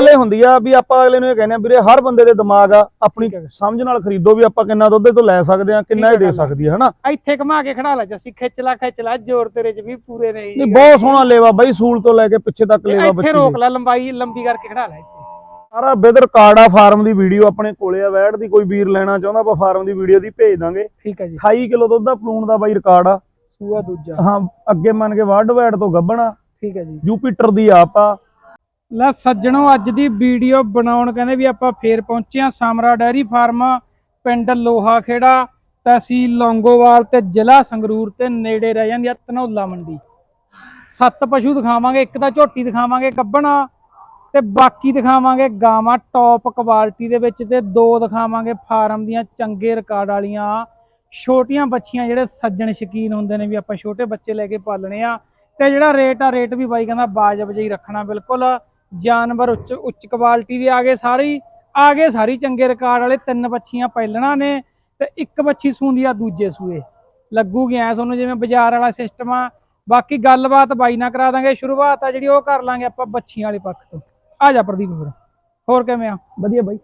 ਗੱਲ ਇਹ ਹੁੰਦੀ ਆ ਵੀ ਆਪਾਂ ਅਗਲੇ ਨੂੰ ਇਹ ਕਹਿੰਦੇ ਆ ਵੀਰੇ ਹਰ ਬੰਦੇ ਦੇ ਦਿਮਾਗ ਆ ਆਪਣੀ। ਸਮਝ ਨਾਲ ਖਰੀਦੋ ਵੀ ਆਪਾਂ ਕਿੰਨਾ ਦੁੱਧ ਤੋਂ ਲੈ ਸਕਦੇ ਆ ਕਿੰਨਾ ਇਹ ਦੇ। ਸਕਦੀ ਹੈ ਹਨਾ? ਇੱਥੇ ਘਮਾ ਕੇ ਖੜਾ ਲੈ ਜੱਸੀ ਖਿੱਚ ਲਾ ਖਿੱਚ ਲਾ ਜ਼ੋਰ ਤੇਰੇ 'ਚ ਵੀ ਪੂਰੇ ਨਹੀਂ ਨਹੀਂ ਬਹੁਤ ਸੋਹਣਾ ਲੇਵਾ ਬਾਈ ਸੂਲ ਤੋਂ ਲੈ ਕੇ ਪਿੱਛੇ ਤੱਕ ਲੇਵਾ ਇੱਥੇ ਬੱਚੀ ਰੋਕ ਦੀ। ਲੈ ਲੰਬਾਈ ਲੰਬੀ ਕਰਕੇ ਖੜਾ ਲੈ ਇੱਥੇ। ਸਾਰਾ ਬਿਦਰ ਕਾਰਡਾ ਫਾਰਮ ਦੀ ਵੀਡੀਓ ਆਪਣੇ ਕੋਲੇ ਆ ਵੈੜ ਦੀ ਕੋਈ ਵੀਰ ਲੈਣਾ ਚਾਹੁੰਦਾ ਆਪਾਂ ਫਾਰਮ ਦੀ ਵੀਡੀਓ ਦੀ ਭੇਜ ਦਾਂਗੇ। ਠੀਕ ਹੈ ਜੀ। 28 ਕਿਲੋ ਦੁੱਧ ਦਾ ਪਲੂਣ ਦਾ ਬਾਈ ਰਿਕਾਰਡ ਆ। ਸੂਆ ਦੂਜਾ। ਹਾਂ ਅੱਗੇ ਮੰਨ ਕੇ ਵਰਲਡ ਵਾਈਡ ਤੋਂ ਗੱਬਣਾ ਠੀਕ ਹੈ ਜੀ। ਜੂਪੀਟਰ ਦੀ ਆਪ ਆ। ਲੈ ਸੱਜਣੋ, ਅੱਜ ਦੀ ਵੀਡੀਓ ਬਣਾਉਣ ਕਹਿੰਦੇ ਵੀ ਆਪਾਂ ਫੇਰ ਪਹੁੰਚੇ ਆ ਸਾਮਰਾ ਡੈਰੀ ਫਾਰਮ, ਪਿੰਡ ਲੋਹਾ ਖੇੜਾ ਤਹਿਸੀਲ ਲੌਂਗੋਵਾਲ ਤੇ ਜ਼ਿਲ੍ਹਾ ਸੰਗਰੂਰ ਤੇ ਨੇੜੇ ਰਹਿ ਜਾਂਦੀ ਆ ਧਨੌਲਾ ਮੰਡੀ। ਸੱਤ ਪਸ਼ੂ ਦਿਖਾਵਾਂਗੇ, ਇੱਕ ਤਾਂ ਝੋਟੀ ਦਿਖਾਵਾਂਗੇ ਕੱਬਣਾ ਤੇ ਬਾਕੀ ਦਿਖਾਵਾਂਗੇ ਗਾਵਾਂ ਟੌਪ ਕੁਆਲਿਟੀ ਦੇ ਵਿੱਚ ਤੇ ਦੋ ਦਿਖਾਵਾਂਗੇ ਫਾਰਮ ਦੀਆਂ ਚੰਗੇ ਰਿਕਾਰਡ ਵਾਲੀਆਂ। ਛੋਟੀਆਂ ਬੱਚੀਆਂ ਜਿਹੜੇ ਸੱਜਣ ਸ਼ਕੀਨ ਹੁੰਦੇ ਨੇ ਵੀ ਆਪਾਂ ਛੋਟੇ ਬੱਚੇ ਲੈ ਕੇ ਪਾਲਣੇ ਆ। ਤੇ ਜਿਹੜਾ ਰੇਟ ਆ ਰੇਟ ਵੀ ਬਾਈ ਕਹਿੰਦਾ ਬਾਜਬ ਜਿਹੀ ਰੱਖਣਾ ਬਿਲਕੁਲ। ਜਾਨਵਰ ਉੱਚ ਉੱਚ ਕੁਆਲਿਟੀ ਦੇ ਆ ਗਏ ਸਾਰੀ ਆ ਗਏ ਸਾਰੀ ਚੰਗੇ ਰਿਕਾਰਡ ਵਾਲੇ ਤਿੰਨ ਬੱਚੀਆਂ ਪਹਿਲਣਾ ਨੇ ਤੇ ਇੱਕ ਬੱਚੀ ਸੂੰਦੀ ਆ ਦੂਜੇ ਸੂਏ। ਲੱਗੂਗੀ ਐ ਤੁਹਾਨੂੰ ਜਿਵੇਂ ਬਾਜ਼ਾਰ ਵਾਲਾ ਸਿਸਟਮ ਆ। ਬਾਕੀ ਗੱਲਬਾਤ ਬਾਈ ਨਾਲ ਕਰਾ ਦਾਂਗੇ ਸ਼ੁਰੂਆਤ ਆ ਜਿਹੜੀ ਉਹ ਕਰ ਲਾਂਗੇ ਆਪਾਂ ਬੱਚੀਆਂ ਵਾਲੇ ਪੱਖ ਤੋਂ। ਆ ਜਾ ਪ੍ਰਦੀਪ ਹੋਰ ਹੋਰ ਕਿਵੇਂ ਆ? ਵਧੀਆ ਬਾਈ।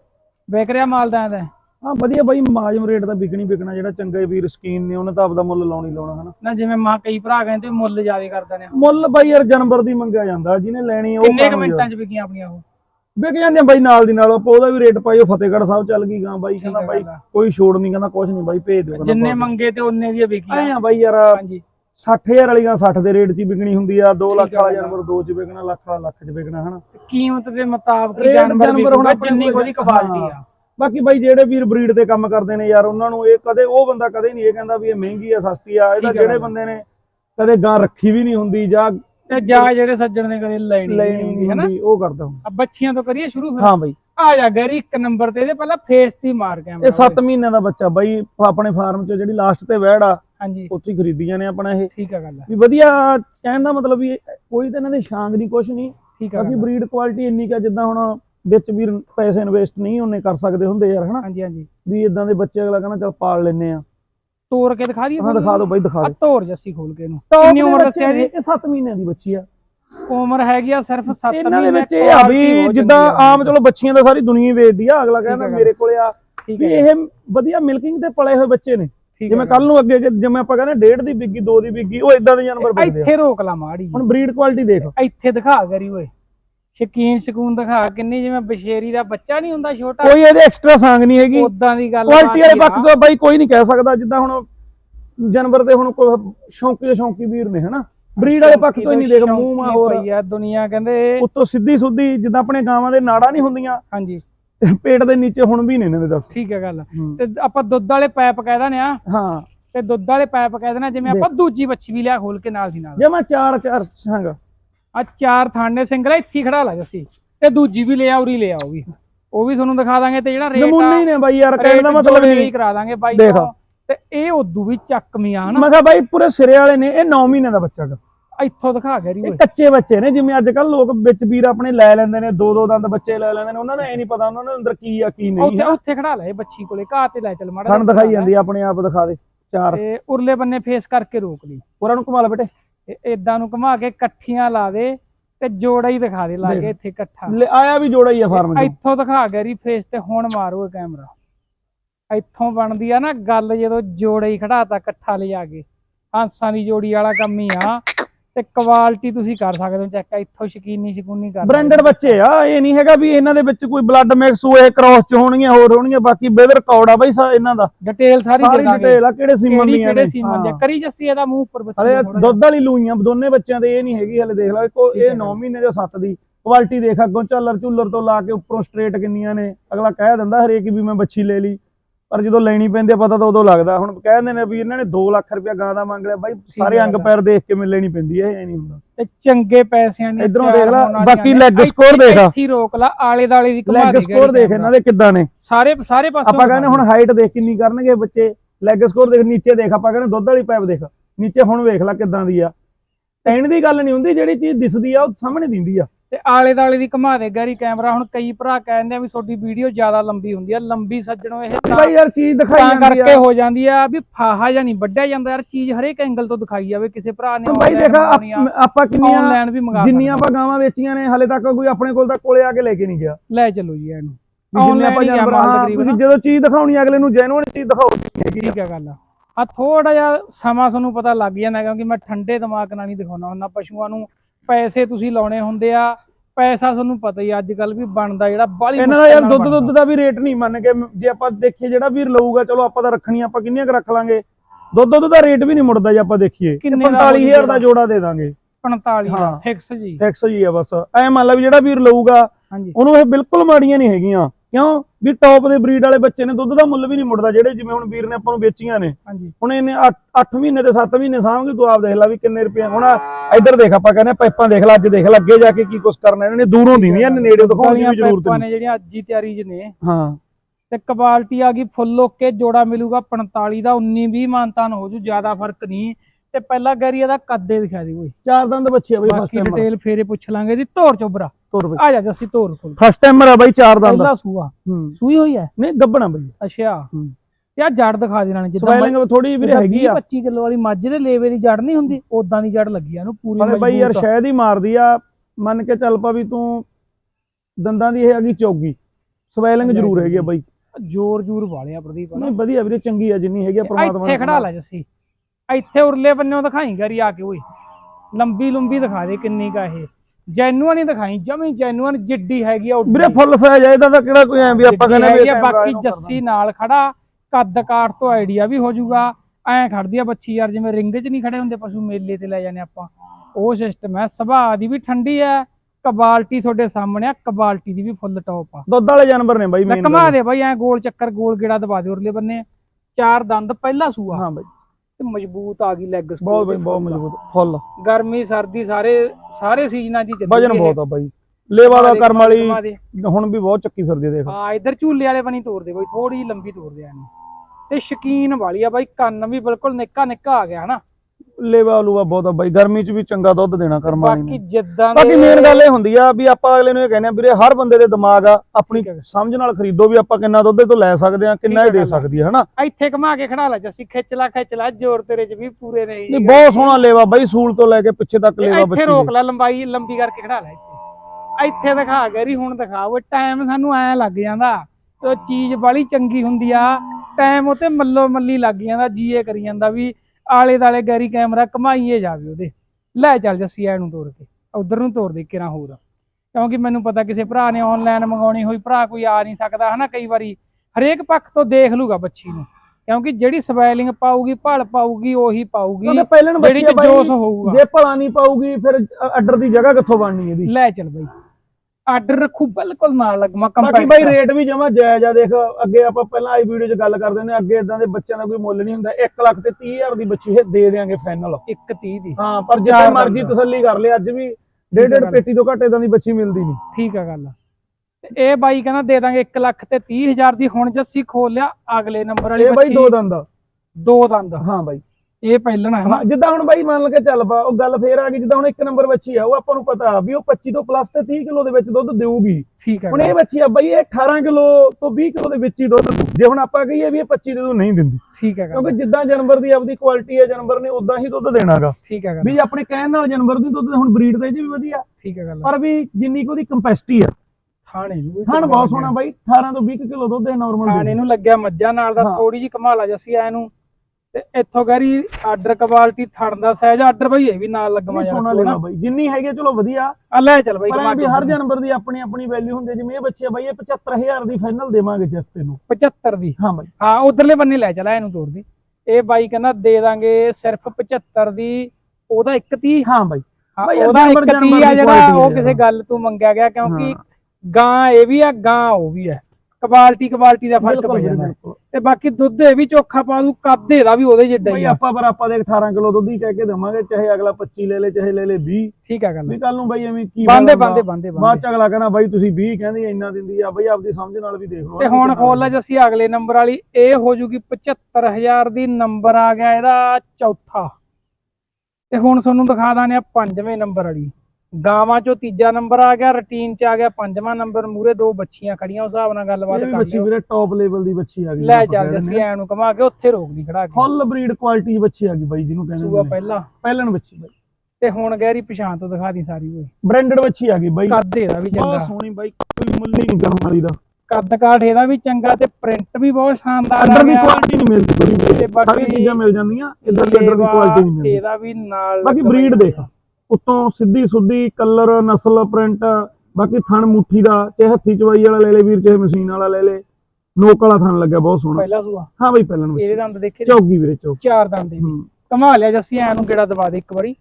ਵੇਖ ਰਿਹਾ ਮਾਲ ਦਾ ਇਹਦਾ ਹਾਂ ਵਧੀਆ ਬਾਈ ਮਾਜਮ ਰੇਟ ਦਾ ਵਿਕਣੀ ਵਿਕਣਾ ਜਿਹੜਾ ਚੰਗਾ ਵੀਰ ਸਕੀਨ ਨੇ ਉਹਨੇ ਤਾਂ ਆਪਦਾ ਮੁੱਲ ਲਾਉਣੀ ਲਾਉਣਾ ਹਨਾ ਨਾ ਜਿਵੇਂ ਮਾਂ ਕਈ ਭਰਾ ਕਹਿੰਦੇ ਮੁੱਲ ਜ਼ਿਆਦਾ ਕਰਦਾ ਨੇ ਮੁੱਲ ਬਾਈ ਯਾਰ ਜਨਵਰ ਦੀ ਮੰਗਿਆ ਜਾਂਦਾ ਜਿਹਨੇ ਲੈਣੀ ਉਹ ਕਿੰਨੇ ਕੁ। ਮਿੰਟਾਂ 'ਚ ਵਿਕੀਆਂ ਆਪਣੀਆਂ ਉਹ ਵਿਕ ਜਾਂਦੇ ਬਾਈ ਨਾਲ ਦੀ ਨਾਲ ਆਪਾਂ ਉਹਦਾ ਵੀ ਰੇਟ ਪਾਈ ਉਹ ਫਤਿਹਗੜ੍ਹ ਸਾਹਿਬ ਚੱਲ ਗਈ ਗਾਂ ਬਾਈ ਕਹਿੰਦਾ ਬਾਈ। ਕੋਈ ਛੋੜ ਨਹੀਂ ਕਹਿੰਦਾ ਕੁਝ ਨਹੀਂ ਬਾਈ ਭੇਜ ਦਿਓ ਜਿੰਨੇ ਮੰਗੇ ਤੇ ਉਹਨੇ। ਵਿਕੀਆਂ ਐਂ ਆ ਬਾਈ ਯਾਰ ਹਾਂਜੀ 60000 ਵਾਲੀ ਗਾਂ 60 ਦੇ ਰੇਟ 'ਚ ਹੀ ਵਿਕਣੀ ਹੁੰਦੀ ਆ 2 ਲੱਖ ਵਾਲਾ। ਜਾਨਵਰ 2 'ਚ ਵਿਕਣਾ ਲੱਖ ਵਾਲਾ ਲੱਖ 'ਚ ਵਿਕਣਾ ਹਨਾ ਕੀਮਤ ਦੇ ਮੁਤਾਬਕ ਜਾਨਵਰ ਜਾਨਵਰ ਹੁਣ ਜਿੰਨੀ ਉਹਦੀ ਕੁਆਲਿਟੀ ਆ ਬਾਕੀ ਬਾਈ ਜਿਹੜੇ ਵੀਰ ਬਰੀਡ ਤੇ ਕੰਮ ਕਰਦੇ ਨੇ ਯਾਰ ਉਹਨਾਂ ਨੂੰ ਇਹ ਕਦੇ ਉਹ ਬੰਦਾ ਕਦੇ ਨਹੀਂ ਇਹ ਕਹਿੰਦਾ ਵੀ ਇਹ ਮਹਿੰਗੀ ਆ ਸਸਤੀ ਆ ਇਹਦਾ ਜਿਹੜੇ। ਬੰਦੇ ਨੇ ਕਦੇ ਗਾਂ ਰੱਖੀ ਵੀ ਨਹੀਂ ਹੁੰਦੀ ਜਾਂ ਤੇ ਜਾ ਜਿਹੜੇ ਸੱਜਣ ਨੇ ਕਦੇ ਲੈਣੀ ਨਹੀਂ ਹੁੰਦੀ ਉਹ ਕਰਦਾ ਆ ਬੱਚੀਆਂ ਤੋਂ ਕਰੀਏ ਸ਼ੁਰੂ ਫਿਰ। ਹਾਂ ਬਾਈ। ਆ ਜਾ ਗੈਰੀ ਇੱਕ ਨੰਬਰ ਤੇ ਇਹਦੇ ਪਹਿਲਾਂ ਫੇਸ ਤੇ ਹੀ ਮਾਰ ਕੇ ਇਹ 7 ਮਹੀਨਿਆਂ ਦਾ ਬੱਚਾ ਬਾਈ ਆਪਣੇ ਫਾਰਮ 'ਚ ਜਿਹੜੀ ਲਾਸਟ ਤੇ ਵੈੜ ਆ ਹਾਂਜੀ। ਉੱਥੇ ਹੀ ਖਰੀਦੀਆਂ ਨੇ ਆਪਣਾ ਇਹ। ਠੀਕ ਆ ਗੱਲ ਵੀ ਵਧੀਆ ਕਹਿਣ ਦਾ ਮਤਲਬ ਵੀ ਕੋਈ ਤਾਂ ਇਹਨਾਂ ਦੇ ਸ਼ਾਂਗ ਦੀ ਕੁਛ ਨਹੀਂ। ਠੀਕ ਆ ਬਾਕੀ। ਬਰੀਡ ਕੁਆਲਿਟੀ ਇੰਨੀ ਕਾ ਜਿੱਦਾਂ ਹੁਣ ਵਿੱਚ ਵੀਰ ਪੈਸੇ ਇਨਵੈਸਟ ਨਹੀਂ ਉਹਨੇ ਕਰ ਸਕਦੇ ਹੁੰਦੇ ਯਾਰ ਹਨਾ? ਹਾਂਜੀ ਹਾਂਜੀ। ਵੀ ਇਦਾਂ ਦੇ ਬੱਚੇ ਅਗਲਾ ਕਹਿੰਦਾ ਚੱਲ ਪਾਲ ਲੈਨੇ ਆ ਤੋੜ ਕੇ ਦਿਖਾ ਦਈਏ ਹਾਂ ਦਿਖਾ ਦਿਓ ਬਾਈ ਦਿਖਾ ਦਿਓ। ਤੋੜ ਜੱਸੀ ਖੋਲ ਕੇ ਇਹਨੂੰ। ਕਿੰਨੀ ਦੇ ਉਮਰ ਦੱਸਿਆ ਜੀ? ਇਹ 7 ਮਹੀਨਿਆਂ ਦੀ ਬੱਚੀ ਆ। ਉਮਰ ਹੈਗੀ ਆ ਸਿਰਫ 7 ਇਹਨਾਂ ਦੇ ਵਿੱਚ ਇਹ ਆ ਵੀ ਜਿੱਦਾਂ ਆਮ ਚਲੋ ਬੱਚੀਆਂ ਤਾਂ ਸਾਰੀ ਦੁਨੀਆ ਹੀ ਵੇਚਦੀ ਆ ਅਗਲਾ ਕਹਿੰਦਾ। ਮੇਰੇ ਕੋਲੇ ਆ। ਠੀਕ ਵੀ ਇਹ ਵਧੀਆ ਮਿਲਕਿੰਗ ਤੇ ਪਲੇ ਹੋਏ ਬੱਚੇ ਨੇ। ਜਿਵੇਂ ਕੱਲ ਨੂੰ ਅੱਗੇ ਜਿਵੇਂ ਆਪਾਂ ਕਹਿੰਦੇ ਡੇਢ ਦੀ ਬਿੱਗੀ ਦੋ ਦੀ ਬਿੱਗੀ ਉਹ ਇਦਾਂ ਦੇ ਜਾਨਵਰ ਵਿਕਦੇ ਆ। ਇੱਥੇ ਰੋਕ ਲਾ ਮਾੜੀ ਹੁਣ ਬਰੀਡ ਕੁਆਲਿਟੀ ਦੇਖ। ਇੱਥੇ ਦਿਖਾ ਕਰੀ ਓਏ। ਸ਼ਕੀਨ ਸ਼ਕੂਨ ਦਿਖਾ ਕਿੰਨੀ ਜਿਵੇਂ ਬਸ਼ੇਰੀ ਦਾ ਬੱਚਾ ਨਹੀਂ ਹੁੰਦਾ ਛੋਟਾ। ਕੋਈ ਇਹਦੇ ਐਕਸਟਰਾ ਸੰਗ ਨਹੀਂ ਹੈਗੀ। ਉਦਾਂ ਦੀ ਗੱਲ ਕੁਆਲਿਟੀ ਵਾਲੇ ਪੱਖ ਤੋਂ ਬਾਈ ਕੋਈ ਨਹੀਂ ਕਹਿ ਸਕਦਾ ਜਿੱਦਾਂ ਹੁਣ ਜਾਨਵਰ ਦੇ ਹੁਣ ਕੋਈ ਸ਼ੌਂਕੀ ਦੇ ਸ਼ੌਂਕੀ ਵੀਰ ਨੇ ਹਨਾ? ਬਰੀਡ ਵਾਲੇ ਪੱਖ ਤੋਂ ਹੀ ਨਹੀਂ ਦੇਖ ਮੂੰਹ ਮਾ ਹੋਰ। ਪਈ ਆ ਦੁਨੀਆ ਕਹਿੰਦੇ ਉੱਤੋਂ ਸਿੱਧੀ ਸੁੱਧੀ ਜਿੱਦਾਂ ਆਪਣੇ ਗਾਵਾਂ ਦੇ ਨਾੜਾਂ ਨਹੀਂ ਹੁੰਦੀਆਂ ਹਾਂਜੀ। ਪੇਟ ਦੇ ਨੀਚੇ ਹੁਣ ਵੀ ਨੇ ਇਹਨਾਂ ਦੇ ਦੱਸ। ਠੀਕ ਹੈ ਗੱਲ। ਤੇ ਆਪਾਂ ਦੁੱਧ ਵਾਲੇ ਪਾਈਪ ਕਹਿ ਦਿੰਦੇ ਆ ਹਾਂ। ਤੇ ਦੁੱਧ ਵਾਲੇ ਪਾਈਪ ਕਹਿ ਦੇਣਾ ਜਿਵੇਂ ਆਪਾਂ ਦੂਜੀ ਬੱਚੀ ਵੀ ਲਿਆ ਖੋਲ ਕੇ ਨਾਲ ਦੀ ਨਾਲ। ਜੇ ਮੈਂ ਚਾਰ ਚਾਰ ਸੰਗ। ਆ ਚਾਰ ਥਾਣੇ ਸਿੰਗਲ ਇੱਥੇ ਖੜਾ ਲਾ ਜੱਸੀ ਤੇ ਦੂਜੀ ਵੀ ਲਿਆ ਉਰੀ ਲਿਆ ਉਹ ਵੀ। ਉਹ ਵੀ ਤੁਹਾਨੂੰ ਦਿਖਾ ਦਾਂਗੇ ਤੇ ਜਿਹੜਾ ਰੇਟ ਨਮੂਨੇ ਹੀ ਨੇ ਬਾਈ ਯਾਰ ਕਹਿਣ ਦਾ ਮਤਲਬ ਨਹੀਂ। ਕਰਾ ਦਾਂਗੇ ਬਾਈ ਦੇਖ। ਤੋਂ। ਇਹ ਉਦੋਂ ਵੀ ਚੱਕਮੀਆਂ ਹਨਾ? ਮੈਂ ਕਿਹਾ ਬਾਈ ਪੂਰੇ ਸਿਰੇ ਵਾਲੇ ਨੇ ਇਹ 9 ਮਹੀਨੇ ਦਾ ਬੱਚਾ ਇੱਥੋਂ ਦਿਖਾ ਗਿਆ ਰੀ ਕੱਚੇ ਬੱਚੇ ਨੇ ਜਿਵੇਂ ਅੱਜ ਕੱਲ ਲੋਕ ਵਿੱਚ ਵੀਰ ਆਪਣੇ ਲੈ ਲੈਂਦੇ ਨੇ ਦੋ ਦੋ ਦੰਦ ਬੱਚੇ ਲੈ ਲੈਂਦੇ ਨੇ ਉਹਨਾਂ ਨੂੰ ਇਹ ਨਹੀਂ ਪਤਾ ਉਹਨਾਂ ਦੇ ਅੰਦਰ ਕੀ ਆ ਕੀ ਨਹੀਂ। ਉੱਥੇ ਉੱਥੇ ਖੜਾ ਲੈ ਬੱਚੀ ਕੋਲੇ ਘਾਹ ਤੇ ਲੈ ਚੱਲ ਮਾੜਾ ਸਾਨੂੰ ਦਿਖਾਈ ਜਾਂਦੀ ਆ ਆਪਣੇ ਆਪ ਦਿਖਾ ਦੇ ਚਾਰ। ਤੇ ਉਰਲੇ ਬੰਨੇ ਫੇਸ ਕਰਕੇ ਰੋਕ ਲਈ। ਉਹਨਾਂ ਨੂੰ ਘੁਮਾ ਲੈ ਬੇਟੇ। ਇਦਾਂ ਨੂੰ ਘੁਮਾ ਕੇ ਇਕੱਠੀਆਂ ਲਾ ਦੇ ਤੇ ਜੋੜਾ ਹੀ ਦਿਖਾ ਦੇ ਲਾ। ਕੇ ਇੱਥੇ ਇਕੱਠਾ। ਆਇਆ ਵੀ ਜੋੜਾ ਹੀ ਆ ਫਾਰਮ ਇੱਥੋਂ ਦਿਖਾ ਗਿਆ ਰੀ ਫੇਸ ਤੇ ਹੁਣ ਮਾਰੋ ਇਹ ਕੈਮਰਾ ਇੱਥੋਂ ਬਣਦੀ ਆ ਨਾ ਗੱਲ ਜਦੋਂ ਜੋੜਾ ਹੀ ਖੜਾਤਾ ਇਕੱਠਾ ਲਿਜਾ ਕੇ। ਹਾਂਸਾਂ ਦੀ ਜੋੜੀ ਵਾਲਾ ਕੰਮ ਹੀ ਆ। ਤੇ ਕੁਆਲਿਟੀ ਤੁਸੀਂ ਕਰ ਸਕਦੇ ਹੋ ਚੈੱਕ ਇੱਥੋਂ ਸ਼ਕੀਨੀ ਸ਼ਕੂਨੀ ਕਰ ਬ੍ਰਾਂਡਡ ਬੱਚੇ ਆ ਇਹ ਨਹੀਂ ਹੈਗਾ ਵੀ ਇਹਨਾਂ ਦੇ ਵਿੱਚ ਕੋਈ ਬਲੱਡ ਮਿਕਸ ਹੋਏ ਕ੍ਰਾਸ ਚ ਹੋਣਗੀਆਂ ਹੋਰ ਹੋਣਗੀਆਂ ਬਾਕੀ ਬੇਦਰ ਆ ਬਾਈ ਸਾ ਇਹਨਾਂ ਦਾ। ਡਿਟੇਲ ਸਾਰੀ ਸਾਰੀ ਦੇ ਦਾਂਗੇ ਡਿਟੇਲ ਆ ਕਿਹੜੇ ਸੀਮਨ ਦੀਆਂ ਕਿਹੜੇ ਸੀਮਨ ਦੇ ਹਾਂ। ਕਰੀ ਜੱਸੀ ਇਹਦਾ ਮੂੰਹ ਉੱਪਰ ਬੱਚੀ ਹਲੇ ਦੁੱਧ ਵਾਲੀ ਲੂਈਆਂ ਦੋਨੇ ਬੱਚਿਆਂ ਦੇ ਇਹ ਨਹੀਂ ਹੈਗੀ ਹਲੇ ਦੇਖ ਲਓ। ਇੱਕੋ ਇਹ ਹੈ 9 ਮਹੀਨੇ ਦੇ 7 ਦੀ ਕੁਆਲਿਟੀ ਦੇਖ ਅੱਗੋਂ ਝੱਲਰ ਝੁੱਲਰ ਤੋਂ ਲਾ ਕੇ ਉੱਪਰੋਂ ਸਟ੍ਰੇਟ ਕਿੰਨੀਆਂ ਨੇ। ਅਗਲਾ ਕਹਿ ਦਿੰਦਾ ਹਰੇਕ ਵੀ ਮੈਂ ਬੱਚੀ ਲੈ ਲਈ। ਪਰ ਜਦੋਂ ਲੈਣੀ ਪੈਂਦੀ ਆ ਪਤਾ ਤਾਂ ਉਦੋਂ ਲੱਗਦਾ। ਹੁਣ ਕਹਿੰਦੇ ਨੇ ਵੀ ਇਹਨਾਂ ਨੇ 2 ਲੱਖ ਰੁਪਇਆ ਗਾਂ ਦਾ ਮੰਗ ਲਿਆ। ਬਾਈ ਸਾਰੇ ਅੰਗ। ਪੈਰ ਦੇਖ ਕੇ ਮੈਂ ਲੈਣੀ ਪੈਂਦੀ ਹੈ ਇਹ ਨਹੀਂ ਹੁੰਦਾ। ਤੇ ਚੰਗੇ ਪੈਸਿਆਂ ਦੀ ਇੱਧਰੋਂ ਦੇਖ ਲਾ, ਬਾਕੀ ਨੇ। ਇੱਥੇ- score ਦੇਖ। ਇੱਥੇ ਰੋਕ ਲਾ ਆਲੇ ਦਾਲੇ ਦੀ ਘੁਮਾ ਲੈਗ ਸਕੋਰ ਦੇਖ ਇਹਨਾਂ ਦੇ ਕਿੱਦਾਂ ਨੇ। ਸਾਰੇ ਸਾਰੇ ਪਾਸੇ ਆਪਾਂ ਕਹਿੰਦੇ ਹੁਣ ਹਾਈਟ ਦੇਖ ਕਿੰਨੀ ਕਰਨਗੇ ਬੱਚੇ। ਲੈਗ ਸਕੋਰ ਦੇਖ ਨੀਚੇ ਦੇਖ ਆਪਾਂ ਕਹਿੰਦੇ ਦੁੱਧ ਵਾਲੀ ਪਾਈਪ ਦੇਖ। ਨੀਚੇ ਹੁਣ ਵੇਖ ਲੈ ਕਿੱਦਾਂ ਦੀ ਆ। ਕਹਿਣ ਦੀ ਗੱਲ ਨਹੀਂ ਹੁੰਦੀ ਜਿਹੜੀ ਚੀਜ਼ ਦਿਸਦੀ ਆ ਉਹ ਸਾਹਮਣੇ ਦਿੰਦੀ ਆ। ਤੇ ਆਲੇ ਦਾਲੇ ਦੀ ਘੁਮਾ ਦੇ ਗੈਰੀ ਕੈਮਰਾ। ਹੁਣ ਕਈ ਭਰਾ ਕਹਿੰਦੇ ਆ ਵੀ ਤੁਹਾਡੀ ਵੀਡੀਓ ਜ਼ਿਆਦਾ ਲੰਬੀ ਹੁੰਦੀ ਆ ਲੰਬੀ ਸੱਜਣੋ ਇਹ ਤਾਂ ਯਾਰ ਚੀਜ਼ ਦਿਖਾਈ ਜਾਂਦੀ ਕਰਕੇ ਆ ਹੋ ਜਾਂਦੀ ਆ ਵੀ ਫਾਹਾ ਜਾਂ ਨਹੀਂ ਵੱਢਿਆ ਜਾਂਦਾ ਯਾਰ ਚੀਜ਼ ਹਰੇਕ ਐਂਗਲ ਤੋਂ ਦਿਖਾਈ ਜਾਵੇ ਕਿਸੇ ਭਰਾ ਨੇ ਬਾਈ ਦੇਖ ਆਪ- ਕਿੰਨੀਆਂ ਆਨਲਾਈਨ ਵੀ ਮੰਗਾ ਜਿੰਨੀਆਂ ਆਪਾਂ ਗਾਵਾਂ ਵੇਚੀਆਂ ਨੇ ਹਲੇ ਤੱਕ ਕੋਈ ਆਪਣੇ ਕੋਲ ਤਾਂ ਕੋਲੇ ਆ ਕੇ ਲੈ ਕੇ ਨਹੀਂ ਗਿਆ। ਲੈ ਚੱਲੋ ਜੀ ਇਹਨੂੰ। Online ਆਪਾਂ ਆ ਤਕਰੀਬਨ। ਤੁਸੀਂ ਜਦੋਂ ਚੀਜ਼ ਦਿਖਾਉਣੀ ਅਗਲੇ ਨੂੰ ਜੈਨੂਇਨ ਚੀਜ਼ ਦਿਖਾਓ ਠੀਕ ਹੈ ਗੱਲ ਆ। ਥੋੜਾ ਜਿਹਾ ਸਮਾਂ ਤੁਹਾਨੂੰ ਪਤਾ ਲੱਗ ਜਾਂਦਾ ਕਿਉਂਕਿ ਮੈਂ ਠੰਡੇ ਦਿਮਾਗ ਨਾਲ ਨਹੀਂ ਦਿਖਾਉਣਾ ਹੁੰਦਾ ਪਸ਼ੂਆਂ ਨੂੰ ਪੈਸੇ ਤੁਸੀਂ ਲਾਉਣੇ ਹੁੰਦੇ ਆ ਪੈਸਾ ਤੁਹਾਨੂੰ ਪਤਾ ਹੀ ਅੱਜ ਕੱਲ ਵੀ ਬਣਦਾ ਜਿਹੜਾ ਬਾਲੀ ਇਹਨਾਂ ਦਾ ਯਾਰ ਦੁੱਧ ਦੁੱਧ ਦਾ ਵੀ ਰੇਟ ਨਹੀਂ ਮੰਨ ਕੇ ਜੇ ਆਪਾਂ ਦੇਖੀਏ ਜਿਹੜਾ ਵੀਰ ਲਊਗਾ ਚਲੋ ਆਪਾਂ ਤਾਂ ਰੱਖਣੀ ਆਪਾਂ ਕਿੰਨੀਆਂ ਕੁ ਰੱਖ ਲਾਂਗੇ? ਦੁੱਧ ਦੁੱਧ ਦਾ ਰੇਟ ਵੀ ਨਹੀਂ ਮੁੜਦਾ ਜੇ ਆਪਾਂ ਦੇਖੀਏ। ਕਿੰਨੇ ਦਾ 45000 ਦਾ ਜੋੜਾ ਦੇ ਦਾਂਗੇ। 45 ਦਾ ਹਾਂ। ਫਿਕਸ ਜੀ। ਫਿਕਸ ਜੀ ਆ ਬਸ। ਐ ਮੰਨ ਲਾ ਵੀ ਜਿਹੜਾ ਵੀਰ ਲਊਗਾ ਉਹਨੂੰ ਇਹ ਬਿਲਕੁਲ ਮਾੜੀਆਂ ਨਹੀਂ ਹੈਗੀਆਂ। ਕਿਉਂ? ਵੀ ਟੌਪ ਦੇ ਬਰੀਡ ਵਾਲੇ ਬੱਚੇ ਨੇ ਦੁੱਧ ਦਾ ਮੁੱਲ ਵੀ ਨਹੀਂ ਮੁੜਦਾ ਜਿਹੜੇ ਜਿਵੇਂ ਹੁਣ ਵੀਰ ਨੇ ਆਪਾਂ ਨੂੰ ਵੇਚੀਆਂ ਨੇ। ਹੁਣ ਇਹਨੇ 8 ਮਹੀਨੇ ਤੇ 7 ਮਹੀਨੇ ਸਾਂਭਗੇ ਤੂੰ ਆਪ ਦੇਖ ਲੈ ਵੀ ਕਿੰਨੇ ਰੁਪਏ ਹੁਣ ਇੱਧਰ ਦੇਖ ਆਪਾਂ ਕਹਿੰਦੇ ਆ ਪਾਈਪਾਂ ਦੇਖ ਲੈ ਅੱਜ ਦੇਖ ਲੈ ਅੱਗੇ ਜਾ ਕੇ ਕੀ ਕੁਛ ਕਰਨਾ ਇਹਨਾਂ ਨੇ ਦੂਰੋਂ ਦੀ ਨਹੀਂ ਇਹਨੇ ਨੇੜੇ ਦਿਖਾਉਣ ਦੀ ਵੀ ਜ਼ਰੂਰਤ ਪਾਈਪਾਂ ਨਹੀਂ। ਨੇ ਜਿਹੜੀਆਂ ਅੱਜ ਹੀ ਤਿਆਰੀ 'ਚ ਨੇ। ਹਾਂ। ਤੇ ਕੁਆਲਿਟੀ ਆ ਗਈ ਫੁੱਲ ਓਕੇ ਜੋੜਾ ਮਿਲੂਗਾ 45 ਦਾ 19 20 ਮਾਨਤਾਨ ਹੋ ਜੂ ਜ਼ਿਆਦਾ ਫ਼ਰਕ ਨਹੀਂ। ਤੇ ਪਹਿਲਾ ਗੈਰੀ ਇਹਦਾ ਕੱਦੇ ਦਿਖਾ ਦੇ ਓਏ ਚਾਰ ਦੰਦ ਬੱਚੀ ਆ ਬਈ ਫਸਟ ਬਾਕੀ ਟਾਈਮ ਡਿਟੇਲ ਫੇਰੇ ਪੁੱਛ ਲਾਂਗੇ ਦੀ ਧੋਰ ਚੋਬਰਾ। ਤੋਰ ਬਈ। ਆ ਜਾ ਜੱਸੀ ਧੋਰ ਕੋਲ। ਫਸਟ ਟਾਈਮਰ ਆ ਬਈ ਚਾਰ ਦੰਦ। ਪਹਿਲਾ ਸੂਆ। ਹੂੰ। ਸੂਈ ਹੋਈ ਹੈ ਨਹੀਂ ਗੱਬਣਾ ਬਈ। ਅੱਛਾ। ਹੂੰ। ਤੇ ਆ ਜੜ ਦਿਖਾ ਦੇਣਾ ਨੇ ਜਿੱਦਾਂ ਸਵੈਲਿੰਗ ਥੋੜੀ ਵੀਰੇ ਹੈਗੀ ਆ। 25 ਕਿਲੋ ਵਾਲੀ ਮੱਝ ਦੇ ਲੇਵੇ ਦੀ ਜੜ ਨਹੀਂ ਹੁੰਦੀ ਉਦਾਂ ਦੀ ਜੜ ਲੱਗੀ ਆ ਇਹਨੂੰ ਪੂਰੀ ਹਲੇ ਬਈ ਯਾਰ ਮਜ਼ਬੂਤ ਆ। ਸ਼ਾਇਦ ਹੀ ਮਾਰਦੀ ਆ। ਮੰਨ ਕੇ ਚੱਲ ਪਾ ਵੀ ਤੂੰ ਦੰਦਾਂ ਦੀ ਇਹ ਹੈਗੀ ਚੌਗੀ। ਸਵੈਲਿੰਗ ਜ਼ਰੂਰ ਹੈਗੀ ਆ ਬਈ। ਜ਼ੋਰ ਜ਼ੂਰ ਵਾਲਿਆ ਪ੍ਰਦੀਪ ਨਹੀਂ ਵਧੀਆ ਵੀਰੇ ਚੰਗੀ ਆ ਜਿੰਨੀ ਹੈਗੀ ਆ ਪ੍ਰਮਾਤਮਾ ਇੱਥੇ ਖੜਾ ਲੈ ਜੱਸੀ। ਇੱਥੇ ਉਰਲੇ ਬੰਨਿਓ ਦਿਖਾਈ ਗਰੀ ਆ ਕੇ ਓਏ। ਲੰਬੀ ਲੰਬੀ ਦਿਖਾ ਦੇ ਕਿੰਨੀ ਕਾ ਇਹ। ਜੈਨੂਅਨ ਹੀ ਦਿਖਾਈ ਜਮੀ ਜੈਨੂਅਨ ਜਿੱਡੀ ਹੈਗੀ ਆ। ਵੀਰੇ ਫੁੱਲ ਸਾਈਜ਼ ਇਹਦਾ ਤਾਂ ਕਿਹੜਾ ਕੋਈ ਐ ਵੀ ਆਪਾਂ ਕਹਿੰਦੇ ਵੀ ਬਾਕੀ ਜੱਸੀ ਨਾਲ ਖੜਾ ਕੱਦ ਕਾਠ ਤੋਂ ਆਈਡੀਆ ਵੀ ਹੋ ਜਾਊਗਾ। ਐ ਖੜਦੀ ਆ ਬੱਚੀ ਯਾਰ ਜਿਵੇਂ ਰਿੰਗ 'ਚ ਨਹੀਂ ਖੜੇ ਹੁੰਦੇ ਪਸ਼ੂ ਮੇਲੇ ਤੇ ਲੈ ਜਾਂਦੇ ਆਪਾਂ। ਉਹ ਸਿਸਟਮ ਹੈ ਸੁਭਾਅ ਦੀ ਵੀ ਠੰਡੀ ਹੈ ਕਬਾਲਟੀ ਤੁਹਾਡੇ ਸਾਹਮਣੇ ਆ ਕਬਾਲਟੀ ਦੀ ਵੀ ਫੁੱਲ ਟੌਪ ਆ। ਦੁੱਧ ਵਾਲੇ ਜਾਨਵਰ ਨੇ ਬਾਈ ਮੇਨ ਕਮਾ ਦੇ ਬਾਈ ਐ ਗੋਲ ਚੱਕਰ ਗੋਲ ਗੇੜਾ ਦਬਾ ਦੇ ਉਰਲੇ ਬੰਨੇ। ਚਾਰ ਦੰਦ ਪਹਿਲਾ ਸੂਆ। ਹਾਂ ਬਾਈ। ਤੇ ਮਜ਼ਬੂਤ ਆ ਗਈ ਲੈਗ ਬਹੁਤ ਬਾਈ ਬਹੁਤ ਮਜ਼ਬੂਤ ਫੁੱਲ। ਗਰਮੀ ਸਰਦੀ ਸਾਰੇ ਸਾਰੇ ਸੀਜ਼ਨਾਂ 'ਚ ਹੀ ਚੱਲਦੀ ਵਜਨ। ਬਹੁਤ ਆ ਬਾਈ। ਲੇਵਾ ਦਾ ਕਰਮ ਵਾਲੀ ਦੇ। ਹੁਣ ਵੀ ਬਹੁਤ ਚੱਕੀ ਫਿਰਦੀ ਦੇਖ। ਹਾਂ ਇੱਧਰ ਝੂਲੇ ਵਾਲੇ ਬਣੀ ਤੋਰਦੇ ਬਾਈ ਥੋੜੀ ਲੰਬੀ ਤੋਰਦੇ ਆ ਇਹਨੂੰ। ਤੇ ਸ਼ਕੀਨ ਵਾਲੀ ਆ ਬਾਈ ਕੰਨ ਵੀ ਬਿਲਕੁਲ ਨਿੱਕਾ ਨਿੱਕਾ ਆ ਗਿਆ ਹਨਾ? ਲੇਵਾ ਲੂਆ ਬਹੁਤ ਆ ਬਾਈ ਗਰਮੀ 'ਚ ਵੀ ਚੰਗਾ ਦੁੱਧ ਦੇਣਾ ਕਰਮ ਵਾਲੀ ਬਾਕੀ ਜਿੱਦਾਂ ਬਾਕੀ ਮੇਨ ਗੱਲ ਇਹ ਹੁੰਦੀ ਆ ਵੀ ਆਪਾਂ ਅਗਲੇ ਨੂੰ ਇਹ ਕਹਿੰਦੇ ਆ ਵੀਰੇ ਹਰ ਬੰਦੇ ਦੇ ਦਿਮਾਗ ਆ ਆਪਣੀ। ਸਮਝ ਨਾਲ ਖਰੀਦੋ ਵੀ ਆਪਾਂ ਕਿੰਨਾ ਦੁੱਧ ਤੋਂ ਲੈ ਸਕਦੇ ਆ ਕਿੰਨਾ ਇਹ ਹੈ ਦੇ। ਸਕਦੀ ਹੈ ਹਨਾ ਇੱਥੇ ਘਮਾ ਕੇ ਖੜਾ ਲੈ ਜੱਸੀ ਖਿੱਚ ਲਾ ਖਿੱਚ ਲਾ ਜ਼ੋਰ ਤੇਰੇ 'ਚ ਵੀ ਪੂਰੇ ਨਹੀਂ ਨਹੀਂ ਬਹੁਤ ਸੋਹਣਾ ਲੇਵਾ ਬਾਈ ਸੂਲ ਤੋਂ ਲੈ ਕੇ ਪਿੱਛੇ ਤੱਕ ਲੇਵਾ ਇੱਥੇ ਬੱਚੀ ਰੋਕ ਦੇ। ਲੈ ਲੰਬਾਈ ਲੰਬੀ ਕਰਕੇ ਖੜਾ ਲੈ ਇੱਥੇ ਇੱਥੇ ਦਿਖਾ ਗਰੀ ਹੁਣ ਦਿਖਾ ਉਹ ਟਾਈਮ ਸਾਨੂੰ ਐ ਲੱਗ ਜਾਂਦਾ ਤੇ ਚੀਜ਼ ਬੜੀ ਚੰਗੀ ਹੁੰਦੀ ਆ ਟਾਈਮ ਉਤੇ ਮੱਲੋ ਮੱਲੀ ਲੱਗ ਜਾਂਦਾ ਜੀਏ ਕਰੀ ਜਾਂਦਾ ਵੀ ਆਲੇ ਦਾਲੇ ਗੈਰੀ ਕੈਮਰਾ ਘਮਾਈਏ ਜਾਵੇ ਉਹਦੇ। ਲੈ ਚੱਲ ਜੱਸੀ ਐ ਨੂੰ ਤੋੜ ਕੇ। ਉਧਰ ਨੂੰ ਤੋੜ ਦੇ ਕਿਰਾਂ ਹੋਰ। ਕਿਉਂਕਿ ਮੈਨੂੰ ਪਤਾ ਕਿਸੇ ਭਰਾ ਨੇ ਆਨਲਾਈਨ ਮੰਗਾਉਣੀ ਹੋਈ ਭਰਾ ਕੋਈ ਆ ਨਹੀਂ ਸਕਦਾ ਹਨਾ ਕਈ ਵਾਰੀ ਹਰੇਕ ਪੱਖ ਤੋਂ ਦੇਖ ਲੂਗਾ ਬੱਚੀ ਨੂੰ। ਕਿਉਂਕਿ ਜਿਹੜੀ ਸਵੈਲਿੰਗ ਪਾਊਗੀ ਭਲ ਪਾਊਗੀ ਉਹੀ ਪਾਊਗੀ ਜਿਹੜੀ ਚ ਜੋਸ਼ ਹੋਊਗਾ। ਜੇ ਭਲਾ ਨਹੀਂ ਪਾਊਗੀ ਫਿਰ ਅੱਡਰ ਦੀ ਜਗ੍ਹਾ ਕਿੱਥੋਂ ਬਣਨੀ ਇਹਦੀ? ਲੈ ਚੱਲ ਬਈ। ਆਰਡਰ ਰੱਖੂ ਬਿਲਕੁਲ ਨਾਲ ਲੱਗਮਾ ਬਾਕੀ ਬਾਈ ਰੇਟ ਵੀ ਜਮਾ ਜਾਇਜ਼ ਆ ਦੇਖ ਅੱਗੇ ਆਪਾਂ ਪਹਿਲਾਂ ਆਈ ਵੀਡੀਓ 'ਚ ਗੱਲ ਕਰਦੇ ਨੇ ਅੱਗੇ ਇਦਾਂ ਦੇ ਬੱਚਿਆਂ ਦਾ ਕੋਈ ਮੁੱਲ ਨਹੀਂ ਹੁੰਦਾ 1 ਲੱਖ ਤੇ 30000 ਦੀ ਬੱਚੀ ਇਹ ਦੇ ਦੇਾਂਗੇ ਫਾਈਨਲ 130 ਦੀ ਹਾਂ ਪਰ ਜਿੱਥੇ ਚਾਰ ਮਰਜ਼ੀ ਬੰਦਾ। ਤਸੱਲੀ ਕਰ ਲੈ ਅੱਜ ਵੀ ਡੇਢ ਡੇਢ। ਪੇਟੀ ਤੋਂ ਘੱਟ ਇਦਾਂ ਦੀ ਬੱਚੀ ਮਿਲਦੀ ਨਹੀਂ ਠੀਕ ਆ ਗੱਲ ਤੇ ਇਹ ਬਾਈ ਕਹਿੰਦਾ ਦੇ ਦਾਂਗੇ 1 ਲੱਖ ਤੇ 30000 ਦੀ ਹੁਣ ਜੱਸੀ ਖੋਲ ਲਿਆ ਅਗਲੇ ਨੰਬਰ ਵਾਲੀ ਇਹ ਬਾਈ ਬੱਚੀ ਦੋ ਦੰਦ ਆ। ਦੋ ਦੰਦ ਹਾਂ ਬਾਈ ਇਹ ਪਹਿਲਣ ਹੈ ਨਾ ਹਾਂ ਜਿੱਦਾਂ ਹੁਣ ਬਾਈ ਮੰਨ ਕੇ ਚੱਲ ਪਾ ਉਹ ਗੱਲ ਫੇਰ ਆ ਗਈ ਜਿੱਦਾਂ ਹੁਣ ਇੱਕ ਨੰਬਰ ਬੱਚੀ ਆ ਉਹ ਆਪਾਂ ਨੂੰ ਪਤਾ ਵੀ ਉਹ 25 ਤੋਂ ਪਲੱਸ ਤੇ 30 ਕਿਲੋ ਦੇ ਵਿੱਚ ਦੁੱਧ ਦੇਊਗੀ। ਠੀਕ ਆ ਹੁਣ ਇਹ ਬੱਚੀ ਆ ਬਾਈ ਇਹ 18 ਕਿਲੋ ਤੋਂ 20 ਕਿਲੋ ਦੇ ਵਿੱਚ ਹੀ ਦੁੱਧ। ਜੇ ਹੁਣ ਆਪਾਂ ਕਹੀਏ ਵੀ ਇਹ 25 ਦੇ ਤੋਂ ਨਹੀਂ ਦਿੰਦੀ ਠੀਕ ਗੱਲ। ਕਿਉਂਕਿ ਜਿੱਦਾਂ ਜਾਨਵਰ ਦੀ ਆਪਦੀ ਕੁਆਲਿਟੀ ਹੈ ਜਾਨਵਰ ਨੇ ਉਦਾਂ ਹੀ ਦੁੱਧ ਦੇਣਾਗਾ। ਠੀਕ ਗੱਲ। ਵੀ ਆਪਣੇ ਕਹਿਣ ਨਾਲ ਜਾਨਵਰ ਦੀ ਦੁੱਧ ਹੁਣ ਬਰੀਡ ਤੇ ਜੀ ਵੀ ਵਧੀਆ। ਠੀਕ ਆ ਗੱਲ। ਪਰ ਵੀ ਜਿੰਨੀ ਕੁ ਉਹਦੀ ਕੰਪੈਸਿਟੀ ਆ। ਥਾਣੇ ਨੂੰ ਚੰਗਾ ਬਹੁਤ। ਸੋਹਣਾ ਬਾਈ 18 ਤੋਂ 20 ਕਿਲੋ ਦੁੱਧ ਹੈ ਨਾਰਮਲ ਖਾਣੇ ਨੂੰ ਲੱਗਿਆ ਮੱਝਾਂ ਨਾਲ ਦਾ ਹਾਂ। ਥੋੜੀ ਜੀ ਕਮਾਲਾ ਜੱਸੀ ਐ ਨੂੰ ਤੇ ਇੱਥੋਂ ਗਰੀ ਆਰਡਰ ਕੁਆਲਿਟੀ ਥਣ ਦਾ ਸਾਈਜ਼ ਆਰਡਰ ਬਈ ਇਹ ਵੀ ਨਾਲ ਲੱਗਵਾ ਯਾਰ ਲੈਣਾ ਬਾਈ ਜਿੰਨੀ ਹੈਗੀ ਆ, ਚਲੋ ਵਧੀਆ। ਆ ਲੈ ਚੱਲ ਬਾਈ ਕਮਾ ਕੇ ਹਰ ਜਾਨਵਰ ਦੀ ਆਪਣੀ ਆਪਣੀ ਵੈਲਿਊ ਹੁੰਦੀ ਜਿਵੇਂ ਇਹ ਬੱਚੇ ਆ ਬਾਈ ਇਹ 75000 ਦੀ ਫਾਈਨਲ ਦੇਵਾਂਗੇ ਜਸਤੇ ਨੂੰ 75 ਦੀ। ਹਾਂ ਬਾਈ। ਹਾਂ ਉਧਰਲੇ ਬੰਨੇ ਲੈ ਚਲਾ ਇਹਨੂੰ ਤੋੜ ਦੇ। ਇਹ ਬਾਈ ਕਹਿੰਦਾ ਦੇ ਦਾਂਗੇ ਸਿਰਫ 75 ਦੀ ਉਹਦਾ 130 ਹਾਂ ਬਾਈ। ਉਹਦਾ ਜਾਨਵਰ- 130 ਜਾਨਵਰ ਆ ਜਿਹੜਾ ਉਹ ਕਿਸੇ। ਗੱਲ ਤੋਂ ਮੰਗਿਆ ਗਿਆ ਕਿਉਂਕਿ। ਗਾਂ ਇਹ ਵੀ ਆ ਗਾਂ ਉਹ ਵੀ ਹੈ ਕੁਆਲਿਟੀ ਕੁਆਲਿਟੀ ਦਾ ਫ਼ਰਕ ਪੈ ਜਾਂਦਾ। ਤੇ ਬਾਕੀ ਦੁੱਧ ਇਹ ਵੀ ਚੋਖਾ ਪਾ ਦੂ ਕੱਦੇ ਦਾ ਵੀ ਉਹਦੇ ਜਿੱਡਾ ਬਾਈ ਆ। ਆਪਾਂ ਪਰ ਆਪਾਂ ਦੇ 18 ਕਿਲੋ ਦੁੱਧ ਹੀ ਕਹਿ ਕੇ ਦੇਵਾਂਗੇ ਚਾਹੇ ਅਗਲਾ 25 ਲੈ ਲੇ ਚਾਹੇ ਲੈ ਲੇ 20 ਠੀਕ ਆ ਗੱਲ ਵੀ ਕੱਲ ਨੂੰ ਬਾਈ ਐਵੇਂ ਕੀ ਬੰਦੇ ਬੰਦੇ। ਬੰਦੇ ਬਾਅਦ ਚ ਅਗਲਾ ਕਹਿੰਦਾ ਬਾਈ ਤੁਸੀਂ 20 ਕਹਿੰਦੀ ਇੰਨਾ ਦਿੰਦੀ ਆ। ਬਾਈ ਆਪਦੀ ਸਮਝ ਨਾਲ ਵੀ ਦੇਖ ਲਓ ਤੇ ਹੁਣ ਖੋਲ ਲਾ ਜੱਸੀ ਅਗਲੇ ਨੰਬਰ ਵਾਲੀ ਇਹ ਹੋ ਜੂਗੀ 75000 ਦੀ ਨੰਬਰ ਆ ਗਿਆ ਇਹਦਾ ਚੌਥਾ। ਤੇ ਹੁਣ ਤੁਹਾਨੂੰ ਦਿਖਾ ਦਾਂਗੇ ਆ ਪੰਜਵੇਂ ਨੰਬਰ ਵਾਲੀ। ਗਾਵਾਂ ਚੋਂ ਤੀਜਾ ਨੰਬਰ ਆ ਗਿਆ ਰੂਟੀਨ ਚ ਆ ਗਿਆ ਪੰਜਵਾਂ ਨੰਬਰ ਮੂਰੇ ਦੋ ਬੱਚੀਆਂ ਖੜੀਆਂ ਉਸ ਹਿਸਾਬ ਨਾਲ ਗੱਲਬਾਤ ਇਹ ਵੀ ਬੱਚੀ ਵੀਰੇ ਟੌਪ ਲੈਵਲ ਦੀ ਬੱਚੀ ਆ ਗਈ ਲੈ ਚੱਲ ਜੱਸੀ ਐ ਨੂੰ ਕਮਾ ਕੇ ਉੱਥੇ ਰੋਕ ਦੀ ਖੜਾ ਕੇ। ਫੁੱਲ ਬਰੀਡ ਕੁਆਲਿਟੀ ਦੀ ਬੱਚੀ ਆ ਗਈ ਬਾਈ ਜਿਹਨੂੰ ਕਹਿੰਦੇ ਸੂਆ ਨੇ। ਪਹਿਲਾ। ਪਹਿਲਣ ਬੱਚੀ ਬਾਈ। ਤੇ ਹੁਣ ਗਹਿਰੀ ਪਛਾਣ ਤੋਂ ਦਿਖਾ ਦੀ ਸਾਰੀ ਕੋਈ ਬ੍ਰਾਂਡਡ ਬੱਚੀ ਆ ਗਈ ਬਾਈ। ਕੱਦ ਇਹਦਾ ਵੀ ਬਹੁਤ ਚੰਗਾ ਸੋਹਣੀ ਬਾਈ ਕੋਈ ਮੁੱਲ ਨਹੀਂ ਕਰਨ ਵਾਲੀ ਦਾ। ਕੱਦ ਕਾਠ ਇਹਦਾ ਵੀ ਚੰਗਾ ਤੇ ਪ੍ਰਿੰਟ ਵੀ ਬਹੁਤ ਸ਼ਾਨਦਾਰ ਅੰਦਰ ਆ ਦੀ ਗਿਆ। ਕੁਆਲਿਟੀ ਨਹੀਂ ਮਿਲਦੀ ਕੋਈ ਤੇ ਬਾਕੀ ਚੀਜ਼ਾਂ ਮਿਲ ਜਾਂਦੀਆਂ ਇਧਰ ਅੰਦਰ ਦੀ ਲੇਵਾ ਕੁਆਲਿਟੀ ਨਹੀਂ ਮਿਲਦੀ। ਇਹਦਾ ਵੀ ਨਾਲ ਬਾਕੀ ਬਰੀਡ ਦੇਖ। ਉੱਤੋਂ ਸਿੱਧੀ ਸੁੱਧੀ ਕਲਰ ਨਸਲ ਪ੍ਰਿੰਟ ਬਾਕੀ ਥਣ ਮੁੱਠੀ ਦਾ ਚਾਹੇ ਹੱਥੀ ਚਵਾਈ ਵਾਲਾ ਲੈ ਲੈ ਵੀਰ ਚਾਹੇ ਮਸ਼ੀਨ ਵਾਲਾ ਲੈ ਲੈ। ਨੋਕ ਵਾਲਾ ਥਣ ਲੱਗਿਆ ਬਹੁਤ ਸੋਹਣਾ। ਪਹਿਲਾ ਸੂਆ? ਹਾਂ ਬਾਈ ਪਹਿਲਾਂ ਨੂੰ ਇਹਦੇ ਦੰਦ ਦੇਖੇ ਚੌਕੀ ਵੀਰੇ ਚੌਕ ਚਾਰ ਦੰਦ। ਹੂੰ। ਕਮਾ ਲਿਆ ਜੱਸੀ ਐ ਨੂੰ ਕਿਹੜਾ ਦਵਾ ਦੇ ਇੱਕ ਵਾਰੀ।